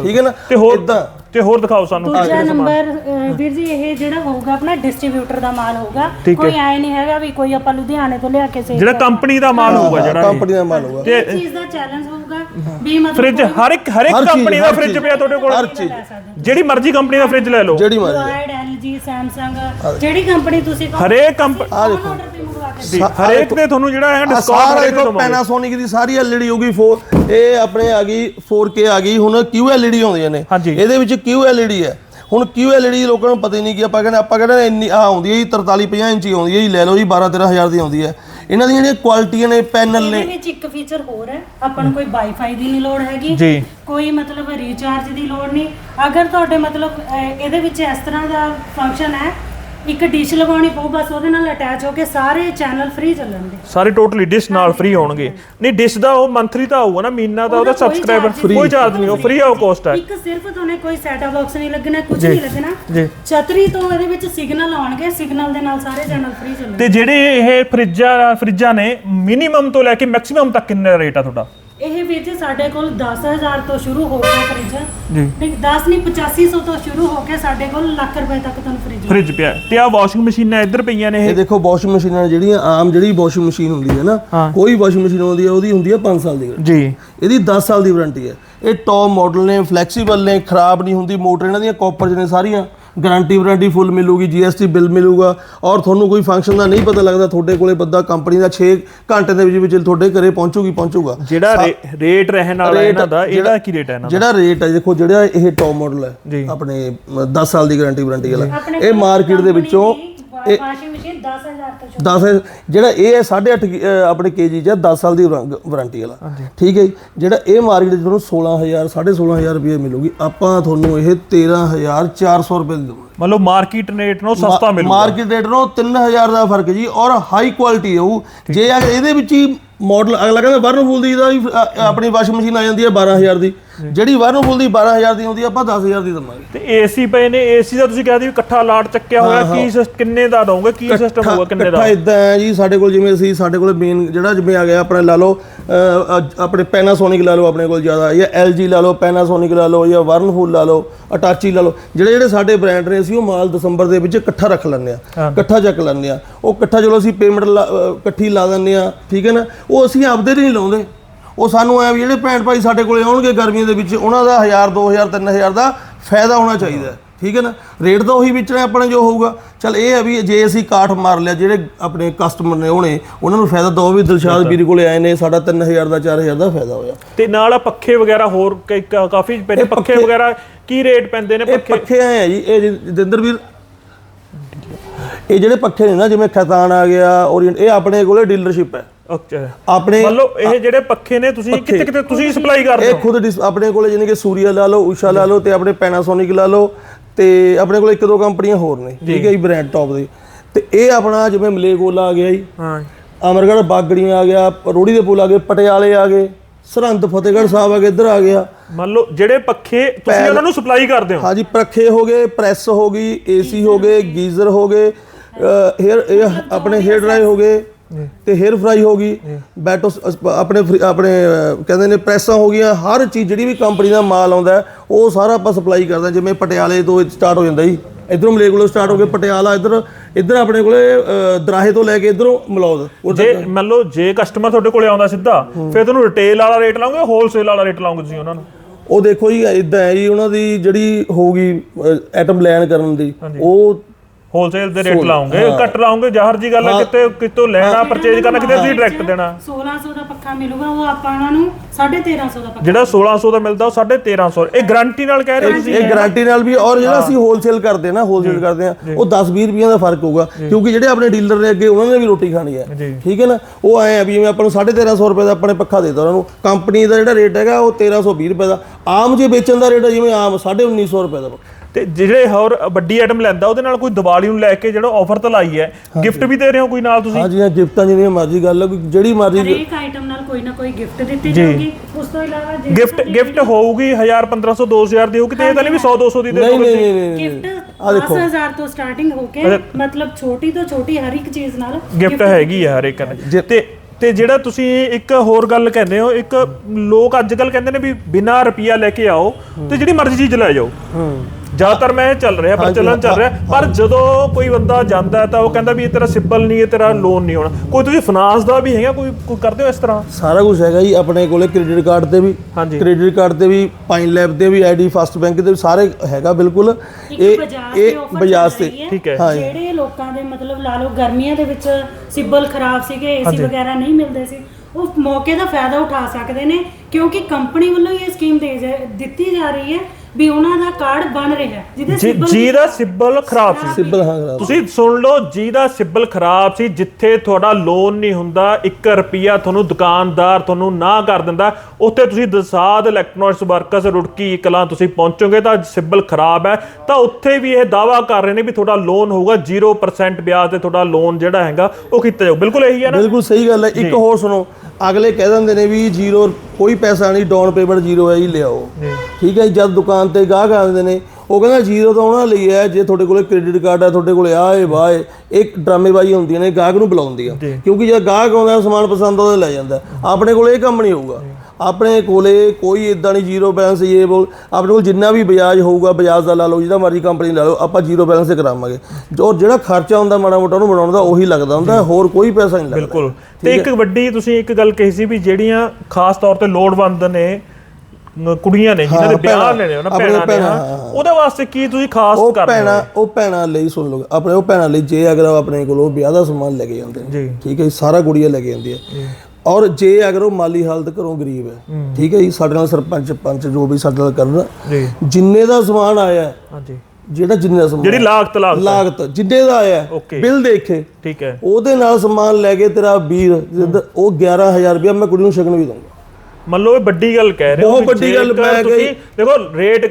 ਠੀਕ ਹੈ ਨਾ? ਤੇ ਹੋਰ ਤੇ ਹੋਰ ਦਿਖਾਓ ਸਾਨੂੰ ਦੂਜਾ ਨੰਬਰ ਵੀਰ ਜੀ ਇਹ ਜਿਹੜਾ ਹੋਊਗਾ ਆਪਣਾ ਡਿਸਟ੍ਰੀਬਿਊਟਰ ਦਾ ਮਾਲ ਹੋਊਗਾ। ਕੋਈ ਐ ਨਹੀਂ ਹੈਗਾ ਵੀ ਕੋਈ ਆਪਾਂ ਲੁਧਿਆਣੇ ਤੋਂ ਲਿਆ ਕੇ ਜਿਹੜਾ ਕੰਪਨੀ ਦਾ ਮਾਲ ਹੋਊਗਾ ਜਿਹੜਾ। ਕੰਪਨੀ ਦਾ ਮਾਲ ਹੋਊਗਾ। ਇਹ ਚੀਜ਼ ਦਾ ਚੈਲੰਜ ਹੋਊਗਾ ਵੀ ਮਤਲਬ ਫ੍ਰਿਜ ਹਰ ਇੱਕ ਹਰ ਇੱਕ ਹਰ ਚੀਜ਼, ਕੰਪਨੀ ਦਾ ਹਰ ਫ੍ਰਿਜ ਚੀਜ਼। ਪਿਆ ਤੁਹਾਡੇ ਕੋਲ। ਹਰ ਚੀਜ਼। ਲੈ ਸਕਦੇ ਜਿਹੜੀ ਮਰਜ਼ੀ ਕੰਪਨੀ ਦਾ ਫ੍ਰਿਜ ਲੈ ਲਓ। ਜਿਹੜੀ ਮਰਜ਼ੀ। ਲੋਇਡ LG Samsung ਜਿਹੜੀ ਕੰਪਨੀ ਤੁਸੀਂ ਕਹੋ ਹਰੇਕ ਕੰਪ ਆਹ ਦੇਖੋ। ਆਰਡਰ ਤੇ ਮੰਗਵਾ ਕੇ ਜੀ, ਹਰੇਕ ਤੇ ਤੁਹਾਨੂੰ ਜਿਹੜਾ ਹੈ ਡਿਸਕਾਊਂਟ ਸਾਰਾ ਦੇਖੋ ਪੈਨਾਸੋਨਿਕ ਦੀ ਸਾਰੀ LED ਹੋਊਗੀ 4 ਇਹ ਆਪਣੇ ਆ ਗਈ 4K ਆ ਗਈ ਹੁਣ QLED ਆਉਂਦੀਆਂ ਨੇ। ਹਾਂਜੀ। ਇਹਦੇ ਵਿੱਚ QLED ਹੈ। ਹੁਣ QLED ਲੋਕਾਂ ਨੂੰ ਪਤਾ ਹੀ ਨਹੀਂ ਕਿ ਆਪਾਂ ਕਹਿੰਦੇ ਆਪਾਂ ਕਹਿੰਦੇ ਇੰਨੀ ਆ ਆਉਂਦੀ ਹੈ ਜੀ 43 50 ਇੰਚੀ ਆਉਂਦੀ ਹੈ ਜੀ ਲੈ ਲਓ ਜੀ 12 13000 ਦੀ ਆਉਂਦੀ ਹੈ। ਇਹਨਾਂ ਦੀਆਂ ਜਿਹੜੀਆਂ ਕੁਆਲਿਟੀਆਂ ਨੇ ਪੈਨਲ ਨੇ। ਇਹਦੇ ਵਿੱਚ ਇੱਕ ਫੀਚਰ ਹੋਰ ਹੈ ਆਪਾਂ ਨੂੰ ਕੋਈ ਵਾਈਫਾਈ ਦੀ ਨਹੀਂ ਲੋੜ ਹੈਗੀ ਜੀ। ਕੋਈ ਮਤਲਬ ਰੀਚਾਰਜ ਦੀ ਲੋੜ ਨਹੀਂ। ਅਗਰ ਤੁਹਾਡੇ ਮਤਲਬ ਅਹ, ਇਹਦੇ ਵਿੱਚ ਇਸ ਤਰ੍ਹਾਂ ਦਾ ਫੰਕਸ਼ਨ ਹੈ ਇੱਕ ਡਿਸ਼ ਲਗਾਉਣੀ ਪਊ ਬਸ ਉਹਦੇ ਨਾਲ ਅਟੈਚ ਹੋ ਕੇ ਸਾਰੇ ਚੈਨਲ ਫ੍ਰੀ ਚੱਲਣਗੇ ਸਾਰੇ ਟੋਟਲੀ ਡਿਸ਼ ਨਾਲ ਫ੍ਰੀ ਹੋਣਗੇ। ਨਹੀਂ ਡਿਸ਼ ਦਾ ਉਹ ਮੰਥਲੀ ਤਾਂ ਆਊਗਾ ਨਾ ਮਹੀਨਾ ਦਾ ਉਹਦਾ ਉਹਦਾ ਕੋਈ ਸਬਸਕ੍ਰਾਈਬਰ charge ਕੋਈ ਚਾਰਜ ਨਹੀਂ ਉਹ ਫ੍ਰੀ ਆਫ ਕੋਸਟ ਹੈ ਇੱਕ ਸਿਰਫ ਤੁਹਾਨੂੰ ਕੋਈ ਸੈਟਅਪ ਬਾਕਸ ਨਹੀਂ ਲੱਗਣਾ ਕੁਝ ਨਹੀਂ ਲੱਗਣਾ। ਜੀ। ਛਤਰੀ ਤੋਂ ਇਹਦੇ ਵਿੱਚ ਸਿਗਨਲ ਆਉਣਗੇ ਸਿਗਨਲ ਦੇ ਨਾਲ ਸਾਰੇ ਚੈਨਲ ਫ੍ਰੀ ਚੱਲਣਗੇ। ਤੇ ਜਿਹੜੇ ਇਹ ਫਰਿੱਜਾਂ ਫਰਿੱਜਾਂ ਨੇ ਮਿਨੀਮਮ ਤੋਂ ਲੈ ਕੇ ਮੈਕਸਿਮਮ ਤੱਕ ਕਿੰਨਾ ਰੇਟ ਆ ਤੁਹਾਡਾ? ਇਹ ਵੀਰ ਜੀ ਸਾਡੇ ਕੋਲ 10000 ਤੋਂ ਸ਼ੁਰੂ ਹੋ ਗਿਆ ਫ੍ਰਿਜ ਜੀ। ਨਹੀਂ 10 ਨਹੀਂ 8500 ਤੋਂ ਸ਼ੁਰੂ ਹੋ ਕੇ ਸਾਡੇ ਕੋਲ ਲੱਖ ਰੁਪਏ ਤੱਕ ਤੁਹਾਨੂੰ ਫ੍ਰਿਜ ਫ੍ਰਿਜ ਪਿਆ। ਤੇ ਆ ਵਾਸ਼ਿੰਗ ਮਸ਼ੀਨਾਂ ਇੱਧਰ ਪਈਆਂ ਨੇ ਇਹ। ਇਹ ਦੇਖੋ ਵਾਸ਼ਿੰਗ ਮਸ਼ੀਨਾਂ ਜਿਹੜੀਆਂ ਆਮ ਜਿਹੜੀ ਵਾਸ਼ਿੰਗ ਮਸ਼ੀਨ ਹੁੰਦੀ ਹੈ ਨਾ। ਕੋਈ ਵਾਸ਼ਿੰਗ ਮਸ਼ੀਨ ਹੁੰਦੀ ਹੈ ਉਹਦੀ ਹੁੰਦੀ ਹੈ 5 ਸਾਲ ਦੀ ਜੀ। ਇਹਦੀ 10 ਸਾਲ ਦੀ ਵਾਰੰਟੀ ਹੈ। ਇਹ ਟੌਪ ਮਾਡਲ ਨੇ ਫਲੈਕਸੀਬਲ ਨੇ ਖਰਾਬ ਨਹੀਂ ਹੁੰਦੀ ਮੋਟਰ ਇਹਨਾਂ ਦੀਆਂ ਕਾਪਰ ਚ ਨੇ ਸਾਰੀਆਂ। ਗਾਰੰਟੀ ਵਾਰੰਟੀ ਫੁੱਲ ਮਿਲੂਗੀ GST ਬਿੱਲ ਮਿਲੂਗਾ। ਔਰ ਤੁਹਾਨੂੰ ਕੋਈ ਫੰਕਸ਼ਨ ਦਾ ਨਹੀਂ ਪਤਾ ਲੱਗਦਾ ਤੁਹਾਡੇ ਕੋਲੇ ਬੰਦਾ ਕੰਪਨੀ ਦਾ 6 ਘੰਟੇ ਦੇ ਵਿੱਚ ਵਿੱਚ ਤੁਹਾਡੇ ਘਰੇ ਪਹੁੰਚੂਗੀ ਪਹੁੰਚੂਗਾ। ਜਿਹੜਾ ਰੇਟ ਰਹਿਣ ਵਾਲਾ ਇਹਨਾਂ ਦਾ ਇਹਦਾ ਕੀ ਰੇਟ ਹੈ ਇਹਨਾਂ ਦਾ? ਜਿਹੜਾ ਰੇਟ ਹੈ ਦੇਖੋ ਜਿਹੜਾ ਇਹ ਟੌਪ ਮਾਡਲ ਹੈ। ਆਪਣੇ ਮ, 10 ਸਾਲ ਦੀ ਗਾਰੰਟੀ ਵਾਰੰਟੀ ਵਾਲਾ। ਇਹ ਮਾਰਕੀਟ ਦੇ ਵਿੱਚੋਂ ਇਹ ਵਾਸ਼ਿੰਗ ਮਸ਼ੀਨ 10000 ਤੋਂ ਸ਼ੁਰੂ 10 ਜਿਹੜਾ ਇਹ ਹੈ 8.5 ਆਪਣੇ ਕੇਜੀ ਚ 10 ਸਾਲ ਦੀ ਵਾਰੰਟੀ ਵਾਲਾ। ਠੀਕ ਹੈ ਜੀ? ਜਿਹੜਾ ਇਹ ਮਾਰਕੀਟ 'ਚ ਤੁਹਾਨੂੰ 16000 16500 ਰੁਪਏ ਮਿਲੂਗੀ। ਆਪਾਂ ਤੁਹਾਨੂੰ ਇਹ 13400 ਰੁਪਏ ਦੀ ਦਵਾਂਗੇ। ਮਤਲਬ ਮਾਰਕੀਟ ਰੇਟ ਨਾਲੋਂ ਸਸਤਾ ਮਿਲੂਗਾ। ਮਾਰਕੀਟ ਰੇਟ ਨਾਲੋਂ 3000 ਦਾ ਫ਼ਰਕ ਜੀ ਔਰ ਹਾਈ ਕੁਆਲਿਟੀ ਹੋਊ। ਜੇ ਅਗਰ ਇਹਦੇ ਵਿੱਚ ਹੀ ਮਾਡਲ ਅਗਲਾ ਕਹਿੰਦਾ ਵਰਨਫੁਲ ਦੀ ਦਾ ਵੀ ਅ, ਆਪਣੀ ਵਾਸ਼ਿੰਗ ਮਸ਼ੀਨ ਆ ਜਾਂਦੀ ਹੈ 12000 ਦੀ। ਜਿਹੜੀ ਵਰਨਫੁਲ ਦੀ 12000 ਦੀ ਆਉਂਦੀ ਆਪਾਂ 10000 ਦੀ ਦਵਾਂਗੇ। ਤੇ ਏਸੀ ਪਏ ਨੇ ਏਸੀ ਦਾ ਤੁਸੀਂ ਕਹਿੰਦੇ ਵੀ ਇਕੱਠਾ ਲਾਟ ਚੱਕਿਆ ਹੋਇਆ ਕੀ ਕਿੰਨੇ ਦਾ ਦੋਗੇ ਕੀ ਸਿਸਟਮ ਹੋਊਗਾ ਕਿੰਨੇ ਦਾ? ਇਕੱਠਾ ਇਦਾਂ ਹੈ ਜੀ ਸਾਡੇ ਕੋਲ ਜਿਵੇਂ ਅਸੀਂ ਸਾਡੇ ਕੋਲ ਮੇਨ ਜਿਹੜਾ ਜਿਵੇਂ ਆ ਗਿਆ ਆਪਣਾ ਲਾ ਲਓ ਆਪਣੇ ਪੈਨਾਸੋਨਿਕ ਲਾ ਲਓ ਆਪਣੇ ਕੋਲ ਜ਼ਿਆਦਾ ਜਾਂ LG ਲਾ ਲਓ ਪੈਨਾਸੋਨਿਕ ਲਾ ਲਓ ਜਾਂ ਵਰਨਫੁਲ ਲਾ ਲਓ ਅਟਾਚੀ ਲਾ ਲਓ ਜਿਹੜੇ ਜਿਹੜੇ ਸਾਡੇ ਬ੍ਰਾਂਡ ਨੇ ਅਸੀਂ ਉਹ ਮਾਲ ਦਸੰਬਰ ਦੇ ਵਿੱਚ ਇਕੱਠਾ ਰੱਖ ਲੈਂਦੇ ਆ ਇਕੱਠਾ ਚੱਕ ਲੈਂਦੇ ਆ। ਉਹ ਇਕੱਠਾ ਚਲੋ ਅਸੀਂ ਪੇਮੈਂਟ ਇਕੱਠੀ ਲਾ ਦਿੰਦੇ ਆ ਠੀਕ ਹੈ ਨਾ? ਉਹ ਅਸੀਂ ਆਪਦੇ ਨਹੀਂ ਲਾਉਂਦੇ। ਉਹ ਸਾਨੂੰ ਐ ਵੀ ਜਿਹੜੇ ਭੈਣ ਭਾਈ ਸਾਡੇ ਕੋਲੇ ਆਉਣਗੇ ਗਰਮੀਆਂ ਦੇ ਵਿੱਚ ਉਹਨਾਂ ਦਾ 1000 2000 3000 ਦਾ ਫਾਇਦਾ ਹੋਣਾ ਚਾਹੀਦਾ। ਠੀਕ ਹੈ ਨਾ? ਰੇਟ ਤਾਂ ਉਹੀ ਵਿਚਣਾ ਆਪਣਾ ਜੋ ਹੋਊਗਾ। ਚਲ ਇਹ ਹੈ ਵੀ ਜੇ ਅਸੀਂ ਕਾਠ ਮਾਰ ਲਿਆ ਜਿਹੜੇ ਆਪਣੇ ਕਸਟਮਰ ਨੇ ਉਹਨੇ ਉਹਨਾਂ ਨੂੰ ਫਾਇਦਾ ਦੋ ਵੀ ਦਿਲਸ਼ਾਦ ਵੀਰ ਕੋਲੇ ਆਏ ਨੇ ਸਾਡਾ 3000 ਦਾ 4000 ਦਾ ਫਾਇਦਾ ਹੋਇਆ। ਤੇ ਨਾਲ ਆ ਪੱਖੇ ਵਗੈਰਾ ਹੋਰ ਕਾਫੀ ਇਹ ਪੱਖੇ ਵਗੈਰਾ ਕੀ ਰੇਟ ਪੈਂਦੇ ਨੇ ਪੱਖੇ? ਪੱਖੇ ਆਏ ਆ ਜੀ ਇਹ ਜਤਿੰਦਰ ਵੀਰ। ਇਹ ਜਿਹੜੇ ਪੱਖੇ ਨੇ ਨਾ ਜਿਵੇਂ ਖਤਾਨ ਆ ਗਿਆ ਓਰੀਐਂਟ ਇਹ ਆਪਣੇ ਕੋਲੇ ਡੀਲਰਸ਼ਿਪ ਹੈ। ਅੱਛਾ ਆਪਣੇ ਮੰਨ ਲਓ ਇਹ ਜਿਹੜੇ ਪੱਖੇ ਨੇ ਤੁਸੀਂ ਕਿੱਥੇ ਕਿੱਥੇ ਤੁਸੀਂ ਸਪਲਾਈ ਕਰਦੇ ਇਹ ਹੋ? ਖੁਦ ਡਿਸ- ਆਪਣੇ ਕੋਲੇ ਜਿਵੇਂ ਕਿ ਸੂਰੀਆ ਲਾ ਲਓ ਊਸ਼ਾ ਲਾ ਲਓ ਤੇ ਆਪਣੇ ਪੈਨਾਸੋਨਿਕ ਲਾ ਲਓ ਤੇ ਆਪਣੇ ਕੋਲੇ ਇੱਕ ਦੋ ਕੰਪਨੀਆਂ ਹੋਰ ਨੇ ਠੀਕ ਹੈ ਜੀ ਬ੍ਰਾਂਡ ਟੌਪ ਦੇ। ਤੇ ਇਹ ਆਪਣਾ ਜਿਵੇਂ ਮਲੇਗੋਲਾ ਆ ਗਿਆ ਜੀ। ਹਾਂ। ਅਮਰਗੜ੍ਹ ਬਾਗੜੀਆਂ ਆ ਗਿਆ ਰੋੜੀ ਦੇ ਪੁਲ ਆ ਗਏ ਪਟਿਆਲੇ ਆ ਗਏ ਸਰਹੰਦ ਫਤਿਹਗੜ੍ਹ ਸਾਹਿਬ ਆ ਗਏ ਇੱਧਰ ਆ ਗਿਆ। ਮੰਨ ਲਓ ਜਿਹੜੇ ਪੱਖੇ ਤੁਸੀਂ ਉਹਨਾਂ ਨੂੰ ਸਪਲਾਈ ਕਰਦੇ ਹੋ? ਹਾਂਜੀ ਪੱਖੇ ਹੋ ਗਏ ਪ੍ਰੈਸ ਹੋ ਗਈ ਏਸੀ ਹੋ ਗਏ ਗੀਜ਼ਰ ਹੋ ਗਏ ਹੇਅਰ ਇਹ ਆਪਣੇ ਹੇਅਰ ਡਰਾਈ ਹੋ ਗਏ। ਤੇ ਹੇਅਰ ਫਰਾਈ ਹੋ ਗਈ ਬੈਟੋ ਆਪਣੇ ਆਪਣੇ ਕਹਿੰਦੇ ਨੇ ਪ੍ਰੈਸਾਂ ਹੋ ਗਈਆਂ ਹਰ ਚੀਜ਼ ਜਿਹੜੀ ਵੀ ਕੰਪਨੀ ਦਾ ਮਾਲ ਆਉਂਦਾ ਉਹ ਸਾਰਾ ਆਪਾਂ ਸਪਲਾਈ ਕਰਦੇ। ਜਿਵੇਂ ਪਟਿਆਲੇ ਤੋਂ ਸਟਾਰਟ ਹੋ ਜਾਂਦਾ ਜੀ। ਇਧਰੋਂ ਮਲੇਕੋਲੋਂ ਸਟਾਰਟ ਹੋ ਕੇ ਪਟਿਆਲਾ ਇਧਰ ਇਧਰ ਆਪਣੇ ਕੋਲੇ ਦਰਾਹੇ ਤੋਂ ਲੈ ਕੇ ਇਧਰੋਂ ਮਲੌਦ ਜੇ ਮੰਨ ਲਓ ਜੇ ਕਸਟਮਰ ਤੁਹਾਡੇ ਕੋਲੇ ਆਉਂਦਾ ਸਿੱਧਾ ਫਿਰ ਤੁਹਾਨੂੰ ਰਿਟੇਲ ਵਾਲਾ ਰੇਟ ਲਾਉਂਗੇ ਹੋਲਸੇਲ ਵਾਲਾ ਰੇਟ ਲਾਉਂਗੇ ਤੁਸੀਂ ਉਹਨਾਂ ਨੂੰ? ਉਹ ਦੇਖੋ ਜੀ ਇਦਾਂ ਹੈ ਜੀ ਉਹਨਾਂ ਦੀ ਜਿਹੜੀ ਹੋਊਗੀ ਐਟਮ ਲੈਣ ਕਰਨ ਦੀ ਉਹ ਹੋਲਸੇਲ ਦੇ ਰੇਟ ਲਾਉਂਗੇ ਘੱਟ ਲਾਉਂਗੇ ਜ਼ਾਹਰ ਜੀ ਗੱਲ ਹੈ ਕਿਤੇ ਕਿਤੋਂ ਲੈਣਾ ਪਰਚੇਜ ਕਰਨਾ ਕਿਤੇ ਤੁਸੀਂ ਡਾਇਰੈਕਟ ਦੇਣਾ। 1600 ਦਾ ਪੱਖਾ ਮਿਲੂਗਾ ਉਹ ਆਪਾਂ ਉਹਨਾਂ ਨੂੰ 1350 ਦਾ ਪੱਖਾ ਜਿਹੜਾ 1600 ਦਾ ਮਿਲਦਾ ਉਹ 1350 ਇਹ ਗਾਰੰਟੀ ਨਾਲ ਕਹਿ ਰਹੇ ਤੁਸੀਂ ਇਹ ਗਾਰੰਟੀ ਨਾਲ ਵੀ ਔਰ ਜਿਹੜਾ ਅਸੀਂ ਹੋਲਸੇਲ ਕਰਦੇ ਨਾ ਹੋਲਸੇਲ ਕਰਦੇ ਆ ਉਹ 10-20 ਰੁਪਈਆਂ ਦਾ ਫ਼ਰਕ ਹੋਊਗਾ ਕਿਉਂਕਿ ਜਿਹੜੇ ਆਪਣੇ ਡੀਲਰ ਨੇ ਅੱਗੇ ਉਹਨਾਂ ਨੇ ਵੀ ਰੋਟੀ ਖਾਣੀ ਹੈ। ਠੀਕ ਹੈ ਨਾ? ਉਹ ਆਏ ਆ ਵੀ ਜਿਵੇਂ ਆਪਾਂ ਨੂੰ 1350 ਰੁਪਏ ਦਾ ਆਪਣੇ ਪੱਖਾ ਦੇਤਾ ਉਹਨਾਂ ਨੂੰ ਕੰਪਨੀ ਦਾ ਜਿਹੜਾ ਰੇਟ ਹੈਗਾ ਉਹ 1320 ਰੁਪਏ ਦਾ। ਆਮ ਜੇ ਵੇਚਣ ਦਾ ਰੇਟ ਹੈ ਜਿਵੇਂ ਆਮ 1950 ਰੁਪਏ ਦਾ ਤੇ ਜਿਹੜੇ ਹੋਰ ਵੱਡੀ ਆਈਟਮ ਲੈਂਦਾ ਉਹਦੇ ਨਾਲ ਕੋਈ ਦੀਵਾਲੀ ਨੂੰ ਲੈ ਕੇ ਜਿਹੜਾ ਆਫਰ ਤਾਂ ਲਾਈ ਹੈ ਗਿਫਟ ਵੀ ਦੇ ਰਹੇ ਹੋ ਕੋਈ ਨਾਲ ਤੁਸੀਂ? ਹਾਂਜੀ ਹਾਂ ਗਿਫਟਾਂ ਜਿਹੜੀਆਂ ਮਰਜ਼ੀ ਗੱਲ ਹੈ ਕੋਈ ਜਿਹੜੀ ਮਰਜ਼ੀ ਹਰੇਕ ਆਈਟਮ ਨਾਲ ਕੋਈ ਨਾ ਕੋਈ ਗਿਫਟ ਦਿੱਤੀ ਜਾਊਗੀ। ਉਸ ਤੋਂ ਇਲਾਵਾ ਜੇ ਗਿਫਟ ਗਿਫਟ ਹੋਊਗੀ 1000 1500 2000 ਦੀ ਹੋਊਗੀ ਤੇ ਇਹ ਤਾਂ ਨਹੀਂ ਵੀ 100 200 ਦੀ ਦੇ ਨਹੀਂ ਦੋਗੇ ਨਹੀਂ ਨਹੀਂ ਨਹੀਂ ਗਿਫਟ 10000 ਤੋਂ ਸਟਾਰਟਿੰਗ ਹੋ ਕੇ ਮਤਲਬ ਛੋਟੀ ਤੋਂ ਛੋਟੀ ਹਰ ਇੱਕ ਚੀਜ਼ ਨਾਲ ਗਿਫਟ ਹੈਗੀ ਆ ਹਰ ਇੱਕ ਨੇ ਤੇ ਤੇ ਜਿਹੜਾ ਤੁਸੀਂ ਇੱਕ ਹੋਰ ਗੱਲ ਕਹਿੰਦੇ ਹੋ ਇੱਕ ਲੋਕ ਅੱਜ ਕੱਲ ਕਹਿੰਦੇ ਨੇ ਵੀ ਬਿਨਾਂ ਰੁਪਿਆ ਲੈ ਕੇ ਆਓ ਤੇ ਜਿਹੜੀ ਮਰਜ਼ੀ ਚੀਜ਼ ਲੈ ਜਾਓ। ਜ਼ਿਆਦਾਤਰ ਮੈਂ ਇਹ ਚੱਲ ਰਿਹਾ ਪ੍ਰਚਲਨ ਚੱਲ ਰਿਹਾ। ਪਰ ਜਦੋਂ ਕੋਈ ਬੰਦਾ ਜਾਂਦਾ ਤਾਂ ਉਹ ਕਹਿੰਦਾ ਵੀ ਇਹ ਤੇਰਾ ਸਿਬਲ ਨਹੀਂ ਇਹ ਤੇਰਾ ਲੋਨ ਨਹੀਂ ਹੋਣਾ। ਕੋਈ ਤੁਸੀਂ ਫਾਈਨਾਂਸ ਦਾ ਵੀ ਹੈਗਾ ਕੋਈ ਕੋਈ ਕਰਦੇ ਹੋ ਇਸ ਤਰ੍ਹਾਂ? ਸਾਰਾ ਕੁਝ ਹੈਗਾ ਜੀ ਆਪਣੇ ਕੋਲੇ ਕ੍ਰੈਡਿਟ ਕਾਰਡ ਤੇ ਵੀ। ਕ੍ਰੈਡਿਟ ਕਾਰਡ ਤੇ ਵੀ ਪਾਈਨ ਲੈਬ ਤੇ ਵੀ ਆਈਡੀ ਫਸਟ ਬੈਂਕ ਤੇ ਵੀ ਸਾਰੇ ਹੈਗਾ ਬਿਲਕੁਲ। ਇਹ ਆਫਰ ਬਜਾਜ ਤੇ। ਠੀਕ ਹੈ। ਜਿਹੜੇ ਲੋਕਾਂ ਦੇ ਮਤਲਬ ਲਾ ਲਓ ਗਰਮੀਆਂ ਦੇ ਵਿੱਚ ਸਿਬਲ ਖਰਾਬ ਸੀਗੇ ਏਸੀ ਵਗੈਰਾ ਨਹੀਂ ਮਿਲਦੇ ਸੀ ਉਹ ਮੌਕੇ ਦਾ ਫਾਇਦਾ ਉਠਾ ਸਕਦੇ ਨੇ ਕਿਉਂਕਿ ਕੰਪਨੀ ਵੱਲੋਂ ਹੀ ਇਹ ਸਕੀਮ ਦਿੱਤੀ ਜਾ ਰਹੀ ਹੈ। ਵੀ ਉਹਨਾਂ ਦਾ ਕਾਰਡ ਬਣ ਰਿਹਾ ਹੈ, ਜਿਹਦੇ ਜੀ ਸਿਬਲ ਜੀ ਦਾ ਸਿਬਲ ਖਰਾਬ ਸੀ। ਸਿੱਬਲ ਹਾਂ ਖਰਾਬ। ਤੁਸੀਂ ਸੁਣ ਲਓ ਜਿਹਦਾ ਸਿਬਲ ਖਰਾਬ ਸੀ ਜਿੱਥੇ ਤੁਹਾਡਾ ਲੋਨ ਨਹੀਂ ਹੁੰਦਾ 1 ਰੁਪਿਆ ਤੁਹਾਨੂੰ ਦੁਕਾਨਦਾਰ ਤੁਹਾਨੂੰ ਨਾ ਕਰ ਦਿੰਦਾ ਉੱਥੇ ਤੁਸੀਂ ਦਸਾਦ ਇਲੈਕਟ੍ਰੋਨਿਕਸ ਵਰਕਰਸ ਰੁੜਕੀ ਕਲਾਂ ਤੁਸੀਂ ਪਹੁੰਚੋਗੇ ਤਾਂ ਸਿਬਲ ਖਰਾਬ ਹੈ। ਤਾਂ ਉੱਥੇ ਵੀ ਇਹ ਦਾਵਾ ਕਰ ਰਹੇ ਨੇ ਵੀ ਤੁਹਾਡਾ ਲੋਨ ਹੋਊਗਾ 0% ਵਿਆਜ ਤੇ ਤੁਹਾਡਾ ਲੋਨ ਜਿਹੜਾ ਹੈਗਾ ਉਹ ਕੀਤਾ ਜਾਊ। ਬਿਲਕੁਲ ਇਹੀ ਹੈ ਨਾ? ਬਿਲਕੁਲ ਸਹੀ ਗੱਲ ਹੈ। ਇੱਕ ਹੋਰ ਸੁਣੋ ਅਗਲੇ ਕਹਿ ਦਿੰਦੇ ਨੇ ਵੀ ਜ਼ੀਰੋ ਕੋਈ ਪੈਸਾ ਨਹੀਂ ਡਾਊਨ ਪੇਮੈਂਟ ਜ਼ੀਰੋ ਹੈ ਜੀ ਲਿਆਓ। ਠੀਕ ਹੈ ਜਦ ਦੁਕਾਨ ਤੇ ਗਾਹਕ ਆਉਂਦੇ ਨੇ ਉਹ ਕਹਿੰਦਾ ਜ਼ੀਰੋ ਤਾਂ ਉਹਨਾਂ ਲਈ ਹੈ ਜੇ ਤੁਹਾਡੇ ਕੋਲੇ ਕ੍ਰੈਡਿਟ ਕਾਰਡ ਹੈ ਤੁਹਾਡੇ ਕੋਲੇ ਆਹ ਏ ਵਾਹ ਏ ਇੱਕ ਡਰਾਮੇਬਾਜ਼ੀ ਹੁੰਦੀਆਂ ਨੇ ਗਾਹਕ ਨੂੰ ਬੁਲਾਉਂਦੀਆਂ ਕਿਉਂਕਿ ਜਦ ਗਾਹਕ ਆਉਂਦਾ ਸਮਾਨ ਪਸੰਦ ਆਉਂਦਾ ਲੈ ਜਾਂਦਾ। ਆਪਣੇ ਕੋਲੇ ਇਹ ਕੰਮ ਨਹੀਂ ਹੋਊਗਾ। ਆਪਣੇ ਕੋਲੇ ਕੋਈ ਇਦਾਂ ਨਹੀਂ ਜ਼ੀਰੋ ਬੈਲੈਂਸ ਇਹ ਬੋਲ ਆਪਣੇ ਕੋਲ ਜਿੰਨਾ ਵੀ ਬਜਾਜ ਹੋਊਗਾ ਬਜਾਜ ਦਾ ਲਾ ਲਓ ਜਿਹਦਾ ਮਰਜ਼ੀ ਕੰਪਨੀ ਲਾ ਲਓ ਆਪਾਂ ਜ਼ੀਰੋ ਬੈਲੈਂਸ ਤੇ ਕਰਾਵਾਂਗੇ। ਜੋ ਜਿਹੜਾ ਖਰਚਾ ਹੁੰਦਾ ਮਾੜਾ ਮੋਟਾ ਉਹਨੂੰ ਬਣਾਉਣ ਦਾ ਉਹੀ ਲੱਗਦਾ ਹੁੰਦਾ ਹੋਰ ਕੋਈ ਪੈਸਾ ਨਹੀਂ ਲੱਗਦਾ। ਬਿਲਕੁਲ। ਤੇ ਇੱਕ ਵੱਡੀ ਤੁਸੀਂ ਇੱਕ ਗੱਲ ਕਹੀ ਸੀ ਵੀ ਜਿਹੜੀਆਂ ਖਾਸ ਤੌਰ ਤੇ ਲੋੜਵੰਦ ਨੇ ਕੁੜੀਆਂ ਨੇ ਜਿਨ੍ਹਾਂ ਦੇ ਵਿਆਹ ਨੇ ਉਹਨਾਂ ਭੈਣਾਂ ਨੇ ਉਹਦੇ ਵਾਸਤੇ ਕੀ ਤੁਸੀਂ ਖਾਸ ਉਹ ਕਰਦੇ ਹੋ? ਭੈਣਾਂ ਉਹ ਭੈਣਾਂ ਲਈ ਸੁਣ ਲਓ ਆਪਣੇ ਉਹ ਭੈਣਾਂ ਲਈ ਜੇ ਅਗਰ ਉਹ ਆਪਣੇ ਕੋਲੋਂ ਵਿਆਹ ਦਾ ਸਮਾਨ ਲੈ ਕੇ ਜਾਂਦੇ ਨੇ ਠੀਕ ਹੈ ਸਾਰਾ ਕੁੜੀਆਂ ਲੈ ਕੇ ਜਾਂਦੀ ਹੈ ਔਰ ਜੇ ਅਗਰ ਉਹ ਮਾਲੀ ਹਾਲਤ ਘਰੋਂ ਗਰੀਬ ਹੈ ਠੀਕ ਹੈ ਜੀ ਸਾਡੇ ਨਾਲ ਸਰਪੰਚ ਪੰਚ ਜੋ ਵੀ ਸਾਡੇ ਨਾਲ ਕਰਨ ਜੀ। ਜਿੰਨੇ ਦਾ ਸਮਾਨ ਆਇਆ ਹੈ, ਹਾਂਜੀ। ਜਿਹੜਾ ਜਿੰਨੇ ਦਾ ਸਮਾਨ ਜਿਹੜੀ ਲਾਗਤ ਲਾਗਤ। ਲਾਗਤ ਜਿੰਨੇ ਦਾ ਆਇਆ. ਬਿੱਲ ਦੇਖੇ ਠੀਕ ਹੈ। ਉਹਦੇ ਨਾਲ ਸਮਾਨ ਲੈ ਕੇ ਤੇਰਾ ਵੀਰ ਉਹ 11000 ਰੁਪਇਆ ਮੈਂ ਕੁੜੀ ਨੂੰ ਸ਼ਗਨ ਵੀ ਦਊਂਗਾ। ਮੰਨ ਲਓ ਇਹ ਵੱਡੀ ਗੱਲ ਕਹਿ ਰਹੇ ਹੋ ਬਹੁਤ ਵੱਡੀ ਗੱਲ ਮੈਂ ਤੁਸੀਂ ਦੇਖੋ ਰੇਟ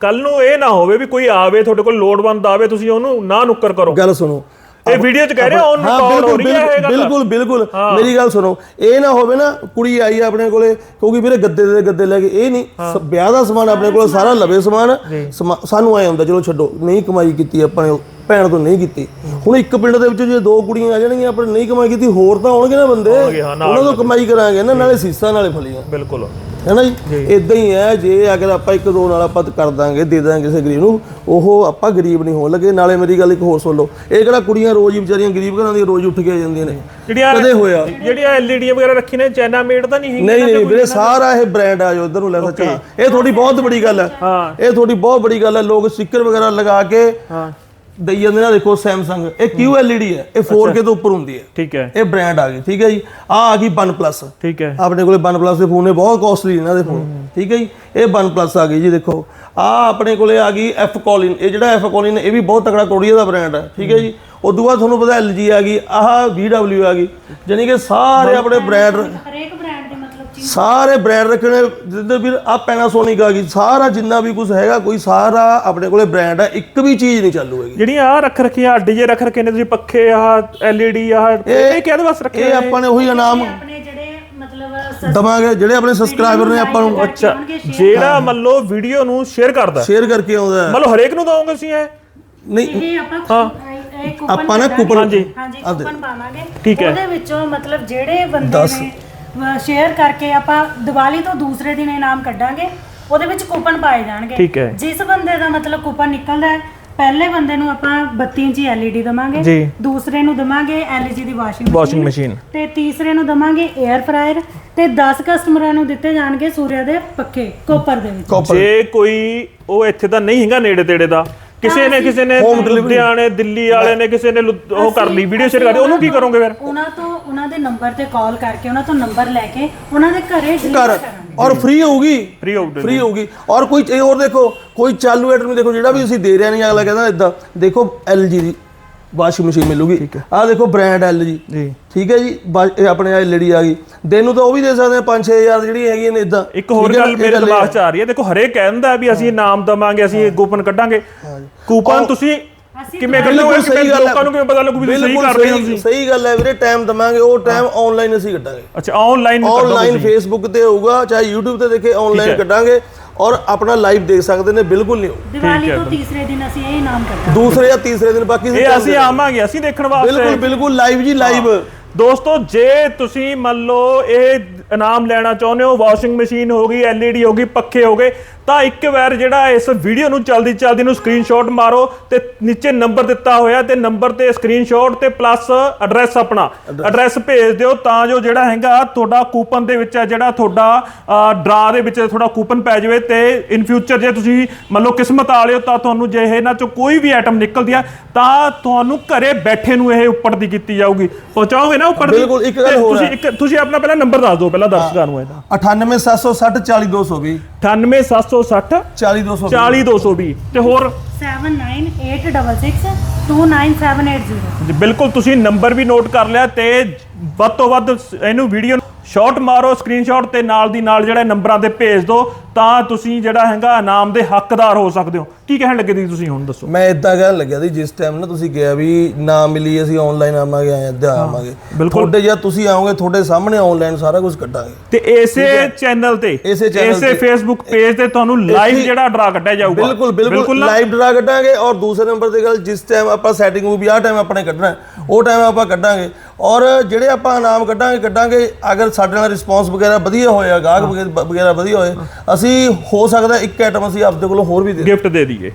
ਕੱਲ ਨੂੰ ਇਹ ਨਾ ਹੋਵੇ ਵੀ ਕੋਈ ਆਵੇ ਤੁਹਾਡੇ ਕੋਲ ਲੋੜਵੰਦ ਆਵੇ ਤੁਸੀਂ ਉਹਨੂੰ ਨਾ ਨੁੱਕਰ ਕਰੋ। ਗੱਲ ਸੁਣੋ ਇਹ ਵੀਡੀਓ 'ਚ ਕਹਿ ਰਹੇ ਹੋ ਹਾਂ ਔਨ ਹੋ ਬਿਲਕੁਲ ਰਹੀ ਹੈ ਇਹ ਗੱਲ। ਬਿਲਕੁਲ ਬਿਲਕੁਲ। ਮੇਰੀ ਗੱਲ ਸੁਣੋ ਇਹ ਨਾ ਹੋਵੇ ਨਾ ਕੁੜੀ ਆਈ ਆਪਣੇ ਕੋਲੇ ਕਿਉਂਕਿ ਵੀਰੇ ਗੱਦੇ ਦੇ ਗੱਦੇ ਲੈ ਕੇ ਇਹ ਨਹੀਂ ਵਿਆਹ ਦਾ ਸਮਾਨ ਆਪਣੇ ਕੋਲ ਸਾਰਾ ਲਵੇ ਸਮਾਨ ਸਮਾ- ਸਾਨੂੰ ਆਏ ਹੁੰਦਾ ਚਲੋ ਛੱਡੋ ਨਹੀਂ ਕਮਾਈ ਕੀਤੀ ਆਪਾਂ ਨੇ ਭੈਣ ਤੋਂ ਨਹੀਂ ਕੀਤੀ। ਹੁਣ ਇੱਕ ਪਿੰਡ ਦੇ ਵਿੱਚ ਜੇ ਦੋ ਕੁੜੀਆਂ ਆ ਜਾਣਗੀਆਂ ਆਪਣੇ ਨਹੀਂ ਕਮਾਈ ਕੀਤੀ ਹੋਰ ਤਾਂ ਆਉਣਗੇ ਨਾ ਬੰਦੇ। ਹਾਂ, ਉਹਨਾਂ ਤੋਂ ਕਮਾਈ ਕਰਾਂਗੇ ਨਾ ਨਾਲੇ ਸੀਸਾਂ ਨਾਲੇ ਫਲੀਆਂ। ਬਿਲਕੁਲ। ਹੈ ਨਾ ਜੀ। ਇਦਾਂ ਹੀ ਹੈ ਜੇ ਅਗਰ ਆਪਾਂ ਇੱਕ ਦੋ ਨਾਲ ਆਪਾਂ ਕਰ ਦਾਂਗੇ ਦੇ ਦਾਂਗੇ ਕਿਸੇ ਗਰੀਬ ਨੂੰ ਉਹ ਆਪਾਂ ਗਰੀਬ ਨਹੀਂ ਹੋਣ ਲੱਗੇ। ਨਾਲੇ ਮੇਰੀ ਗੱਲ ਇੱਕ ਹੋਰ ਸੁਣ ਲਓ। ਇਹ ਕਿਹੜਾ ਕੁੜੀਆਂ ਰੋਜ਼ ਹੀ ਵਿਚਾਰੀਆਂ ਗਰੀਬ ਘਰਾਂ ਦੀਆਂ ਰੋਜ਼ ਉੱਠ ਕੇ ਆ ਜਾਂਦੀਆਂ ਨੇ। ਕਦੇ ਹੋਇਆ? ਜਿਹੜੀਆਂ ਐਲਈਡੀ ਵਗੈਰਾ ਰੱਖੀ ਨੇ ਚਾਈਨਾ ਮੇਡ ਤਾਂ ਨਹੀਂ ਹੈਗੀ ਨਹੀਂ ਨਹੀਂ ਵੀਰੇ ਸਾਰਾ ਇਹ ਬ੍ਰਾਂਡ ਆ ਜੋ ਇਧਰ ਨੂੰ ਲੈ ਸੱਚਾ। ਇਹ ਤੁਹਾਡੀ ਬਹੁਤ ਬੜੀ ਗੱਲ ਹੈ। ਹਾਂ। ਇਹ ਤੁਹਾਡੀ ਬਹੁਤ ਬੜੀ ਗੱਲ ਹੈ। ਲੋਕ ਸਟicker ਵਗੈਰਾ ਲਗਾ ਕੇ ਹਾਂ। ਦਈ ਜਾਂਦੇ ਨੇ ਦੇਖੋ ਸੈਮਸੰਗ ਇਹ QLED ਹੈ। ਇਹ 4K ਤੋਂ ਉੱਪਰ ਹੁੰਦੀ ਹੈ। ਠੀਕ ਹੈ। ਇਹ ਬ੍ਰਾਂਡ ਆ ਗਈ ਠੀਕ ਹੈ ਜੀ। ਆ ਆ ਗਈ 1+ ਠੀਕ ਹੈ। ਆਪਣੇ ਕੋਲੇ 1+ ਦੇ ਫੋਨ ਨੇ ਬਹੁਤ ਕਾਸਟਲੀ ਇਹਨਾਂ ਦੇ ਫੋਨ ਠੀਕ ਹੈ ਜੀ। ਇਹ 1+ ਆ ਗਈ ਜੀ ਦੇਖੋ। ਆ ਆਪਣੇ ਕੋਲੇ ਆ ਗਈ ਐਫ ਕੋਲਿਨ ਇਹ ਜਿਹੜਾ ਐਫ ਕੋਲਿਨ ਇਹ ਵੀ ਬਹੁਤ ਤਕੜਾ ਕੋਰੀਆ ਦਾ ਬ੍ਰਾਂਡ ਹੈ। ਠੀਕ ਹੈ ਜੀ। ਉਦੋਂ ਬਾਅਦ ਤੁਹਾਨੂੰ ਪਤਾ LG ਆ ਗਈ ਆਹ VW ਆ ਗਈ। ਜਾਨੀ ਕਿ ਸਾਰੇ ਆਪਣੇ ਬ੍ਰਾਂਡ ਹਰੇਕ ਸਾਰੇ ਬ੍ਰਾਂਡ ਰੱਖਣੇ। ਜਿੱਦਾਂ ਵੀਰ ਆ ਪੈਨਾਸੋਨਿਕ ਆ ਗਈ। ਸਾਰਾ ਜਿੰਨਾ ਵੀ ਕੁਝ ਹੈਗਾ ਕੋਈ ਸਾਰਾ ਆਪਣੇ ਕੋਲੇ ਬ੍ਰਾਂਡ ਹੈ ਇੱਕ ਵੀ ਚੀਜ਼ ਨਹੀਂ ਚਾਲੂ ਹੈਗੀ। ਜਿਹੜੀਆਂ ਆ ਰੱਖ ਰੱਖੀਆਂ ਅੱਡ ਜੇ ਰੱਖ ਰੱਖੇ ਨੇ ਤੁਸੀਂ ਪੱਖੇ ਆਹ ਐਲਈਡੀ ਆਹ ਇਹ ਕਿਹਦੇ ਵਾਸਤੇ ਰੱਖੇ ਇਹ ਆਪਾਂ ਨੇ ਉਹੀ ਇਨਾਮ ਆਪਣੇ ਜਿਹੜੇ ਮਤਲਬ ਦਵਾਂਗੇ ਜਿਹੜੇ ਆਪਣੇ ਸਬਸਕ੍ਰਾਈਬਰ ਨੇ ਆਪਾਂ ਨੂੰ। ਅੱਛਾ ਜਿਹੜਾ ਮੰਨ ਲਓ ਵੀਡੀਓ ਨੂੰ ਸ਼ੇਅਰ ਕਰਦਾ। ਸ਼ੇਅਰ ਕਰਕੇ ਆਉਂਦਾ। ਹੈ। ਮੰਨ ਲਓ ਹਰੇਕ ਨੂੰ ਦਵੋਗੇ ਤੁਸੀਂ ਇਹ? ਇਹ ਨਹੀਂ ਆਪਾਂ ਇਹ ਕੂਪਨ ਆਪਾਂ ਨਾ। ਕੂਪਨ- ਹਾਂਜੀ। ਕੂਪਨ ਪਾਵਾਂਗੇ। ਠੀਕ ਹੈ। ਉਹਦੇ ਵਿੱਚੋਂ ਮਤਲਬ ਜਿਹੜੇ ਬੰਦੇ ਨੇ ਸ਼ੇਅਰ ਕਰਕੇ ਆਪਾਂ ਦੀਵਾਲੀ ਤੋਂ ਦੂਸਰੇ ਦਿਨ ਇਨਾਮ ਕੱਢਾਂਗੇ। ਉਹਦੇ ਵਿੱਚ ਕੂਪਨ ਪਾਏ ਜਾਣਗੇ। ਠੀਕ ਹੈ। ਜਿਸ ਬੰਦੇ ਦਾ ਮਤਲਬ ਕੂਪਨ ਨਿਕਲਦਾ ਹੈ ਪਹਿਲੇ ਬੰਦੇ ਨੂੰ ਆਪਾਂ 32 ਇੰਚੀ LED ਦਵਾਂਗੇ। ਜੀ। ਦੂਸਰੇ ਨੂੰ ਦਵਾਂਗੇ LG ਦੀ ਵਾਸ਼ਿੰਗ ਮਸ਼ੀਨ ਤੇ ਤੀਸਰੇ ਨੂੰ ਦਵਾਂਗੇ 에ਅਰ ਫਰਾਇਰ ਤੇ 10 ਕਸਟਮਰਾਂ ਨੂੰ ਦਿੱਤੇ ਜਾਣਗੇ ਸੂਰਿਆ ਦੇ ਪੱਖੇ ਕੋਪਰ ਦੇ ਵਿੱਚ। ਜੇ ਕੋਈ ਉਹ ਇੱਥੇ ਤਾਂ ਨਹੀਂ ਹੈਗਾ ਨੇੜੇ ਤੇੜੇ ਦਾ। ਕਿਸੇ ਨੇ ਕਿਸੇ ਨੇ Home delivery। ਲੁਧਿਆਣੇ ਦਿੱਲੀ ਵਾਲੇ ਨੇ ਕਿਸੇ ਨੇ ਲੁ- ਉਹ ਕਰ ਲਈ ਵੀਡੀਓ ਸ਼ੇਅਰ ਕਰ ਲਈ ਉਹਨੂੰ ਕੀ ਕਰੋਗੇ ਫਿਰ? ਉਹਨਾਂ ਤੋਂ ਉਹਨਾਂ ਦੇ ਨੰਬਰ ਤੇ ਕਾਲ ਕਰਕੇ ਉਹਨਾਂ ਤੋਂ ਨੰਬਰ ਲੈ ਕੇ ਉਹਨਾਂ ਦੇ ਘਰੇ ਘਰ। ਡਿਲੀਵਰ ਕਰਾਂਗੇ। ਔਰ ਫ੍ਰੀ ਹੋਊਗੀ। ਫ੍ਰੀ ਆਊਟ ਫ੍ਰੀ ਹੋਊਗੀ। ਔਰ ਕੋਈ ਇਹ ਹੋਰ ਦੇਖੋ ਕੋਈ ਚਾਲੂ ਆਈਟਮ ਦੇਖੋ ਜਿਹੜਾ ਵੀ ਅਸੀਂ ਦੇ ਰਹੇ ਨਹੀਂ ਅਗਲਾ ਕਹਿੰਦਾ ਇਦਾਂ ਦੇਖੋ LG ਦੀ ਵਾਸ਼ਿੰਗ ਮਸ਼ੀਨ ਮਿਲੂਗੀ। ਆਹ ਦੇਖੋ ਬ੍ਰਾਂਡ LG ਜੀ। ਠੀਕ ਹੈ ਜੀ? ਇਹ ਆਪਣੇ ਆ LED ਆ ਗਈ। ਦਿਨ ਨੂੰ ਤਾਂ ਉਹ ਵੀ ਦੇ ਸਕਦੇ ਆ 5-6000 ਜਿਹੜੀ ਹੈਗੀ ਨੇ ਇਦਾਂ ਇੱਕ ਹੋਰ ਗੱਲ ਮੇਰੇ ਦਿਮਾਗ 'ਚ ਆ ਰਹੀ ਹੈ। ਦੇਖੋ ਹਰੇਕ ਕਹਿੰਦਾ ਵੀ ਅਸੀਂ ਇਨਾਮ ਦਵਾਂਗੇ ਅਸੀਂ ਕੂਪਨ ਕੱਢਾਂਗੇ। ਕੂਪਨ ਤੁਸੀਂ ਕਿਵੇਂ ਕੱਢੋਗੇ? ਸਹੀ ਗੱਲ ਹੈ। ਲੋਕਾਂ ਨੂੰ ਕਿਵੇਂ ਪਤਾ ਲੱਗੂ ਵੀ ਸਹੀ ਕਰ ਰਹੇ ਹੋ ਤੁਸੀਂ? ਸਹੀ ਗੱਲ ਹੈ ਵੀਰੇ ਟਾਈਮ ਦਵਾਂਗੇ। ਉਹ ਟਾਈਮ ਆਨਲਾਈਨ ਅਸੀਂ ਕੱਢਾਂਗੇ। ਅੱਛਾ ਆਨਲਾਈਨ ਆਨਲਾਈਨ ਫੇਸਬੁੱਕ ਤੇ ਹੋਊਗਾ ਚਾਹੇ YouTube ਤੇ ਦੇਖੇ ਆਨਲਾਈਨ ਕੱਢਾਂਗੇ। ਔਰ ਆਪਣਾ ਲਾਈਵ ਦੇਖ ਸਕਦੇ ਨੇ ਬਿਲਕੁਲ ਨਹੀਂ। ਹੋਊ। ਦੀਵਾਲੀ ਤੋਂ ਤੀਸਰੇ ਦਿਨ ਅਸੀਂ ਇਹ ਇਨਾਮ ਕਰਦਾਂਗੇ ਦੂਸਰੇ ਜਾਂ ਤੀਸਰੇ ਦਿਨ ਬਾਕੀ ਇਹ ਅਸੀਂ ਆਵਾਂਗੇ ਅਸੀਂ ਦੇਖਣ ਵਾਸਤੇ। ਬਿਲਕੁਲ ਬਿਲਕੁਲ ਲਾਈਵ ਜੀ ਲਾਈਵ ਦੋਸਤੋ ਜੇ ਤੁਸੀਂ ਮੰਨ ਲਓ ਇਹ ਇਨਾਮ ਲੈਣਾ ਚਾਹੁੰਦੇ ਹੋ ਵਾਸ਼ਿੰਗ ਮਸ਼ੀਨ ਹੋ ਗਈ LED ਹੋ ਗਈ ਪੱਖੇ ਹੋ ਗਏ ਤਾਂ ਇੱਕ ਵਾਰ ਜਿਹੜਾ ਇਸ ਵੀਡੀਓ ਨੂੰ ਚਲਦੀ ਚਲਦੀ ਨੂੰ ਸਕਰੀਨਸ਼ਾਟ ਮਾਰੋ ਤੇ ਨੀਚੇ ਨੰਬਰ ਦਿੱਤਾ ਹੋਇਆ ਤੇ ਨੰਬਰ ਤੇ ਸਕਰੀਨਸ਼ਾਟ ਤੇ ਪਲੱਸ ਐਡਰੈਸ ਆਪਣਾ। ਐਡਰੈਸ ਭੇਜ ਦਿਓ ਤਾਂ ਜੋ ਜਿਹੜਾ ਹੈਗਾ ਤੁਹਾਡਾ ਕੂਪਨ ਦੇ ਵਿੱਚ ਹੈ ਜਿਹੜਾ ਤੁਹਾਡਾ ਡਰਾ ਦੇ ਵਿੱਚ ਤੁਹਾਡਾ ਕੂਪਨ ਪੈ ਜਾਵੇ ਤੇ ਇਨ ਫਿਊਚਰ ਜੇ ਤੁਸੀਂ ਮੰਨ ਲਓ ਕਿਸਮਤ ਵਾਲੇ ਹੋ ਤਾਂ ਤੁਹਾਨੂੰ ਜੇ ਇਹਨਾਂ ਚੋਂ ਕੋਈ ਵੀ ਆਈਟਮ ਨਿਕਲਦੀ ਆ ਤਾਂ ਤੁਹਾਨੂੰ ਘਰੇ ਬੈਠੇ ਨੂੰ ਇਹ ਉੱਪਰ ਦੀ ਕੀਤੀ ਜਾਊਗੀ। ਪਹੁੰਚਾਓਗੇ ਨਾ ਉੱਪਰ ਦੀ ਬਿਲਕੁਲ, ਇੱਕ ਗੱਲ ਹੋਰ ਤੁਸੀਂ। ਇੱਕ ਤੁਸੀਂ ਆਪਣਾ ਪਹਿਲਾਂ ਨੰਬਰ ਦੱਸ ਦਿਓ ਪਹਿਲਾਂ ਦਰਸ਼ਕਾਂ ਨੂੰ ਇਹਦਾ 98760 40220 98760 40220 40220 ਤੇ ਹੋਰ 7986629780 ਜੀ, ਬਿਲਕੁਲ ਤੁਸੀਂ ਨੰਬਰ ਵੀ ਨੋਟ ਕਰ ਲਿਆ ਤੇ ਵੱਧ ਤੋਂ ਵੱਧ ਇਹਨੂੰ ਵੀਡੀਓ ਸ਼ਾਟ ਮਾਰੋ ਸਕਰੀਨਸ਼ਾਟ ਤੇ ਨਾਲ ਦੀ ਨਾਲ ਜਿਹੜਾ ਨੰਬਰਾਂ ਤੇ ਭੇਜ ਦਿਓ ਤਾਂ ਤੁਸੀਂ ਜਿਹੜਾ ਹੈਗਾ ਇਨਾਮ ਦੇ ਹੱਕਦਾਰ ਹੋ ਸਕਦੇ ਹੋ। ਕੀ ਕਹਿਣ ਲੱਗੇ ਸੀ ਤੁਸੀਂ ਹੁਣ ਦੱਸੋ? ਮੈਂ ਇਦਾਂ ਕਹਿਣ ਲੱਗਿਆ ਸੀ ਜਿਸ ਟਾਈਮ ਨਾ ਤੁਸੀਂ ਕਿਹਾ ਵੀ ਨਾ ਮਿਲੀ ਅਸੀਂ ਆਨਲਾਈਨ ਆਵਾਂਗੇ ਆਏ ਅੱਧਾ ਆਵਾਂਗੇ। ਤੁਹਾਡੇ ਜਾਂ ਤੁਸੀਂ ਆਓਗੇ ਤੁਹਾਡੇ ਸਾਹਮਣੇ ਆਨਲਾਈਨ ਸਾਰਾ ਕੁਝ ਕੱਢਾਂਗੇ। ਤੇ ਇਸੇ ਚੈਨਲ ਤੇ ਇਸੇ। ਫੇਸਬੁੱਕ ਪੇਜ ਤੇ। ਤੁਹਾਨੂੰ ਲਾਈਵ ਜਿਹੜਾ ਡਰਾ ਕੱਢਿਆ ਜਾਊਗਾ। ਬਿਲਕੁਲ ਬਿਲਕੁਲ? ਲਾਈਵ ਡਰਾ ਕੱਢਾਂਗੇ ਔਰ ਦੂਸਰੇ ਨੰਬਰ ਤੇ ਗੱਲ ਜਿਸ ਟਾਈਮ ਆਪਾਂ ਸੈਟਿੰਗ ਹੋਊ ਵੀ ਆਹ ਟਾਈਮ ਆਪਣੇ ਕੱਢਣਾ ਉਹ ਟਾਈਮ ਆਪਾਂ ਕੱਢਾਂਗੇ। ਔਰ ਜਿਹੜੇ ਆਪਾਂ ਇਨਾਮ ਕੱਢਾਂਗੇ ਕੱਢਾਂਗੇ। ਅਗਰ ਸਾਡੇ ਨਾਲ ਰਿਸਪੌਂਸ ਵਗੈਰਾ ਵਧੀਆ ਹੋਇਆ ਗਾਹਕ ਵਗੈ- ਵਗੈਰਾ ਵਧੀਆ ਹੋਏ ਅਸੀਂ ਹੋ ਸਕਦਾ ਇੱਕ ਆਈਟਮ ਅਸੀਂ ਆਪਦੇ ਕੋਲੋਂ ਹੋਰ ਵੀ ਦੇ ਗਿਫਟ ਦੇ ਦਈਏ।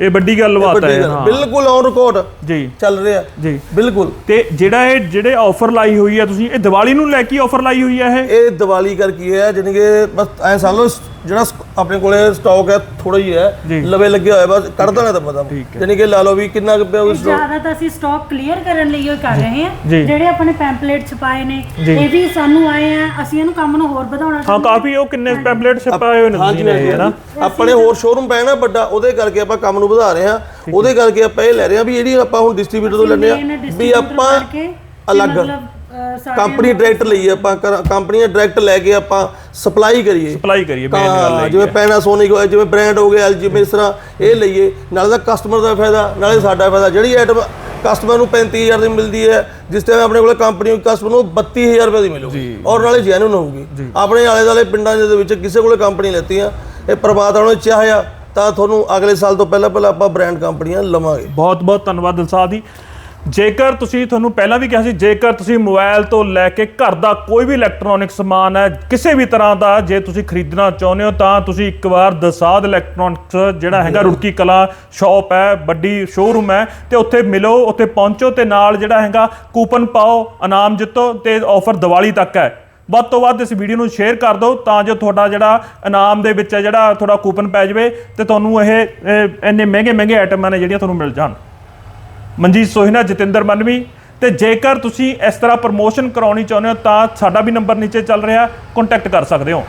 ਇਹ ਵੱਡੀ ਗੱਲ ਬਾਤ ਹੈ ਹਾਂ। ਬਿਲਕੁਲ ਔਨ ਰਿਕਾਰਡ ਜੀ। ਚੱਲ ਰਿਹਾ। ਜੀ। ਬਿਲਕੁਲ। ਤੇ ਜਿਹੜਾ ਇਹ ਜਿਹੜੇ ਆਫਰ ਲਾਈ ਹੋਈ ਹੈ ਤੁਸੀਂ ਇਹ ਦੀਵਾਲੀ ਨੂੰ ਲੈ ਕੇ ਆਫਰ ਲਾਈ ਹੋਈ ਹੈ ਇਹ? ਇਹ ਦੀਵਾਲੀ ਕਰ ਕੀ ਹੈ ਕਿ ਬਸ ਐ ਸਮਝ ਲਓ ਜਿਹੜਾ ਆਪਣੇ ਕੋਲੇ ਸਟਾਕ ਹੈ ਥੋੜਾ ਹੀ। ਹੈ ਲਵੇ ਲੱਗਿਆ ਹੋਇਆ ਬਸ ਕੱਢ ਦੇਣਾ ਤਾਂ ਪਤਾ ਜਾਣੀ ਕਿ ਲਾ ਲਓ ਵੀ ਕਿੰਨਾ ਕੁ ਪਿਆ ਉਸ ਜ਼ਿਆਦਾ ਤਾਂ ਅਸੀਂ ਸਟਾਕ ਕਲੀਅਰ ਕਰਨ ਲਈ ਉਹ ਕਰ ਰਹੇ। ਹਾਂ। ਜਿਹੜੇ ਆਪਣੇ ਪੈਂਪਲੇਟ ਛਪਾਏ ਨੇ। ਇਹ ਵੀ ਸਾਨੂੰ ਆਏ ਆ ਅਸੀਂ ਇਹਨੂੰ ਕੰਮ ਨੂੰ ਹੋਰ ਵਧਾਉਣਾ ਹਾਂ ਕਾਫੀ ਉਹ ਕਿੰਨੇ ਪੈਂਪਲੇਟ ਛਪਾਏ ਹੋਏ ਨੇ ਤੁਸੀਂ ਨੇ ਇਹ ਨਾ ਆਪਣੇ ਹੋਰ ਸ਼ੋਰੂਮ ਪਏ ਨਾ ਵੱਡਾ ਉਹਦੇ ਕਰਕੇ ਆਪਾਂ ਕੰਮ ਨੂੰ ਵਧਾ ਰਹੇ ਹਾਂ। ਉਹਦੇ ਕਰਕੇ ਆਪਾਂ ਇਹ ਲੈ ਰਹੇ ਹਾਂ ਵੀ ਜਿਹੜੀ ਆਪਾਂ ਹੁਣ ਡਿਸਟ੍ਰੀਬਿਊਟਰ ਤੋਂ main ਆ ਵੀ ਆਪਾਂ ਅਲੱਗ। ਕੰਪਨੀ ਡਾਇਰੈਕਟ ਲਈ ਆਪਾਂ ਕੰਪਨੀਆਂ ਡਾਇਰੈਕਟ ਲੈ ਕੇ ਆਪਾਂ ਸਪਲਾਈ ਕਰੀਏ। ਸਪਲਾਈ ਕਰੀਏ ਮੇਨ ਗੱਲ ਹਾਂ ਜਿਵੇਂ ਪੈਨਾਸੋਨਿਕ ਹੋਇਆ ਜਿਵੇਂ ਬ੍ਰਾਂਡ ਹੋ ਗਿਆ ਐਲਜੀ ਇਸ ਤਰ੍ਹਾਂ ਇਹ ਲਈਏ ਨਾਲੇ ਤਾਂ ਕਸਟਮਰ ਦਾ ਫਾਇਦਾ ਨਾਲੇ ਸਾਡਾ ਫਾਇਦਾ। ਜਿਹੜੀ ਆਈਟਮ ਕਸਟਮਰ ਨੂੰ 35000 ਦੀ ਮਿਲਦੀ ਹੈ ਜਿਸ ਟਾਈਮ ਆਪਣੇ ਕੋਲ ਕੰਪਨੀ ਕਸਟਮਰ ਨੂੰ 32000 ਰੁਪਏ ਦੀ ਮਿਲੂਗੀ। ਔਰ ਨਾਲੇ ਜੈਨੂਨ ਹੋਊਗੀ। ਆਪਣੇ ਆਲੇ ਦਾਲੇ ਪਿੰਡਾਂ ਦੇ ਵਿੱਚ ਕਿਸੇ ਕੋਲੇ ਕੰਪਨੀ ਲੈਤੀ ਆ ਇਹ ਪ੍ਰਮਾਤਮਾ ਨੇ ਚਾਹਿਆ ਤਾਂ ਤੁਹਾਨੂੰ ਅਗਲੇ ਸਾਲ ਤੋਂ ਪਹਿਲਾਂ ਪਹਿਲਾਂ ਆਪਾਂ ਬ੍ਰਾਂਡ ਕੰਪਨੀਆਂ ਲਵਾਂਗੇ। ਬਹੁਤ ਬਹੁਤ ਧੰਨਵਾਦ ਦਿਲਸਾਦ ਜੀ। ਜੇਕਰ ਤੁਸੀਂ ਤੁਹਾਨੂੰ ਪਹਿਲਾਂ ਵੀ ਕਿਹਾ ਸੀ ਜੇਕਰ ਤੁਸੀਂ ਮੋਬਾਈਲ ਤੋਂ ਲੈ ਕੇ ਘਰ ਦਾ ਕੋਈ ਵੀ ਇਲੈਕਟ੍ਰੋਨਿਕ ਸਮਾਨ ਹੈ ਕਿਸੇ ਵੀ ਤਰ੍ਹਾਂ ਦਾ ਜੇ ਤੁਸੀਂ ਖਰੀਦਣਾ ਚਾਹੁੰਦੇ ਹੋ ਤਾਂ ਤੁਸੀਂ ਇੱਕ ਵਾਰ ਦਸਾਦ ਇਲੈਕਟ੍ਰੋਨਿਕਸ ਜਿਹੜਾ ਹੈਗਾ ਰੁੜਕੀ ਕਲਾ ਸ਼ਾਪ ਹੈ ਵੱਡੀ ਸ਼ੋਰੂਮ ਹੈ ਤੇ ਉੱਥੇ ਮਿਲੋ ਉੱਥੇ ਪਹੁੰਚੋ ਤੇ ਨਾਲ ਜਿਹੜਾ ਹੈਗਾ ਕੂਪਨ ਪਾਓ ਇਨਾਮ ਜਿੱਤੋ ਤੇ ਆਫਰ ਦੀਵਾਲੀ ਤੱਕ ਹੈ। ਵੱਧ ਤੋਂ ਵੱਧ ਇਸ ਵੀਡੀਓ ਨੂੰ ਸ਼ੇਅਰ ਕਰ ਦਿਓ ਤਾਂ ਜੋ ਤੁਹਾਡਾ ਜਿਹੜਾ ਇਨਾਮ ਦੇ ਵਿੱਚ ਹੈ ਜਿਹੜਾ ਤੁਹਾਡਾ ਕੂਪਨ ਪੈ ਜਾਵੇ ਤੇ ਤੁਹਾਨੂੰ ਇਹ ਇਹ ਇੰਨੇ ਮਹਿੰਗੇ ਮਹਿੰਗੇ ਆਈਟਮਾਂ ਨੇ ਜਿਹੜੀਆਂ ਤੁਹਾਨੂੰ ਮਿਲ ਜਾਣ। ਮਨਜੀਤ ਸੋਹਿਨਾ ਜਤਿੰਦਰ ਮਨਵੀ। ਤੇ ਜੇਕਰ ਤੁਸੀਂ ਇਸ ਤਰ੍ਹਾਂ ਪ੍ਰਮੋਸ਼ਨ ਕਰਾਉਣੀ ਚਾਹੁੰਦੇ ਹੋ ਤਾਂ ਸਾਡਾ ਵੀ ਨੰਬਰ ਨੀਚੇ ਚੱਲ ਰਿਹਾ। ਕੰਟੈਕਟ ਕਰ ਸਕਦੇ ਹੋ।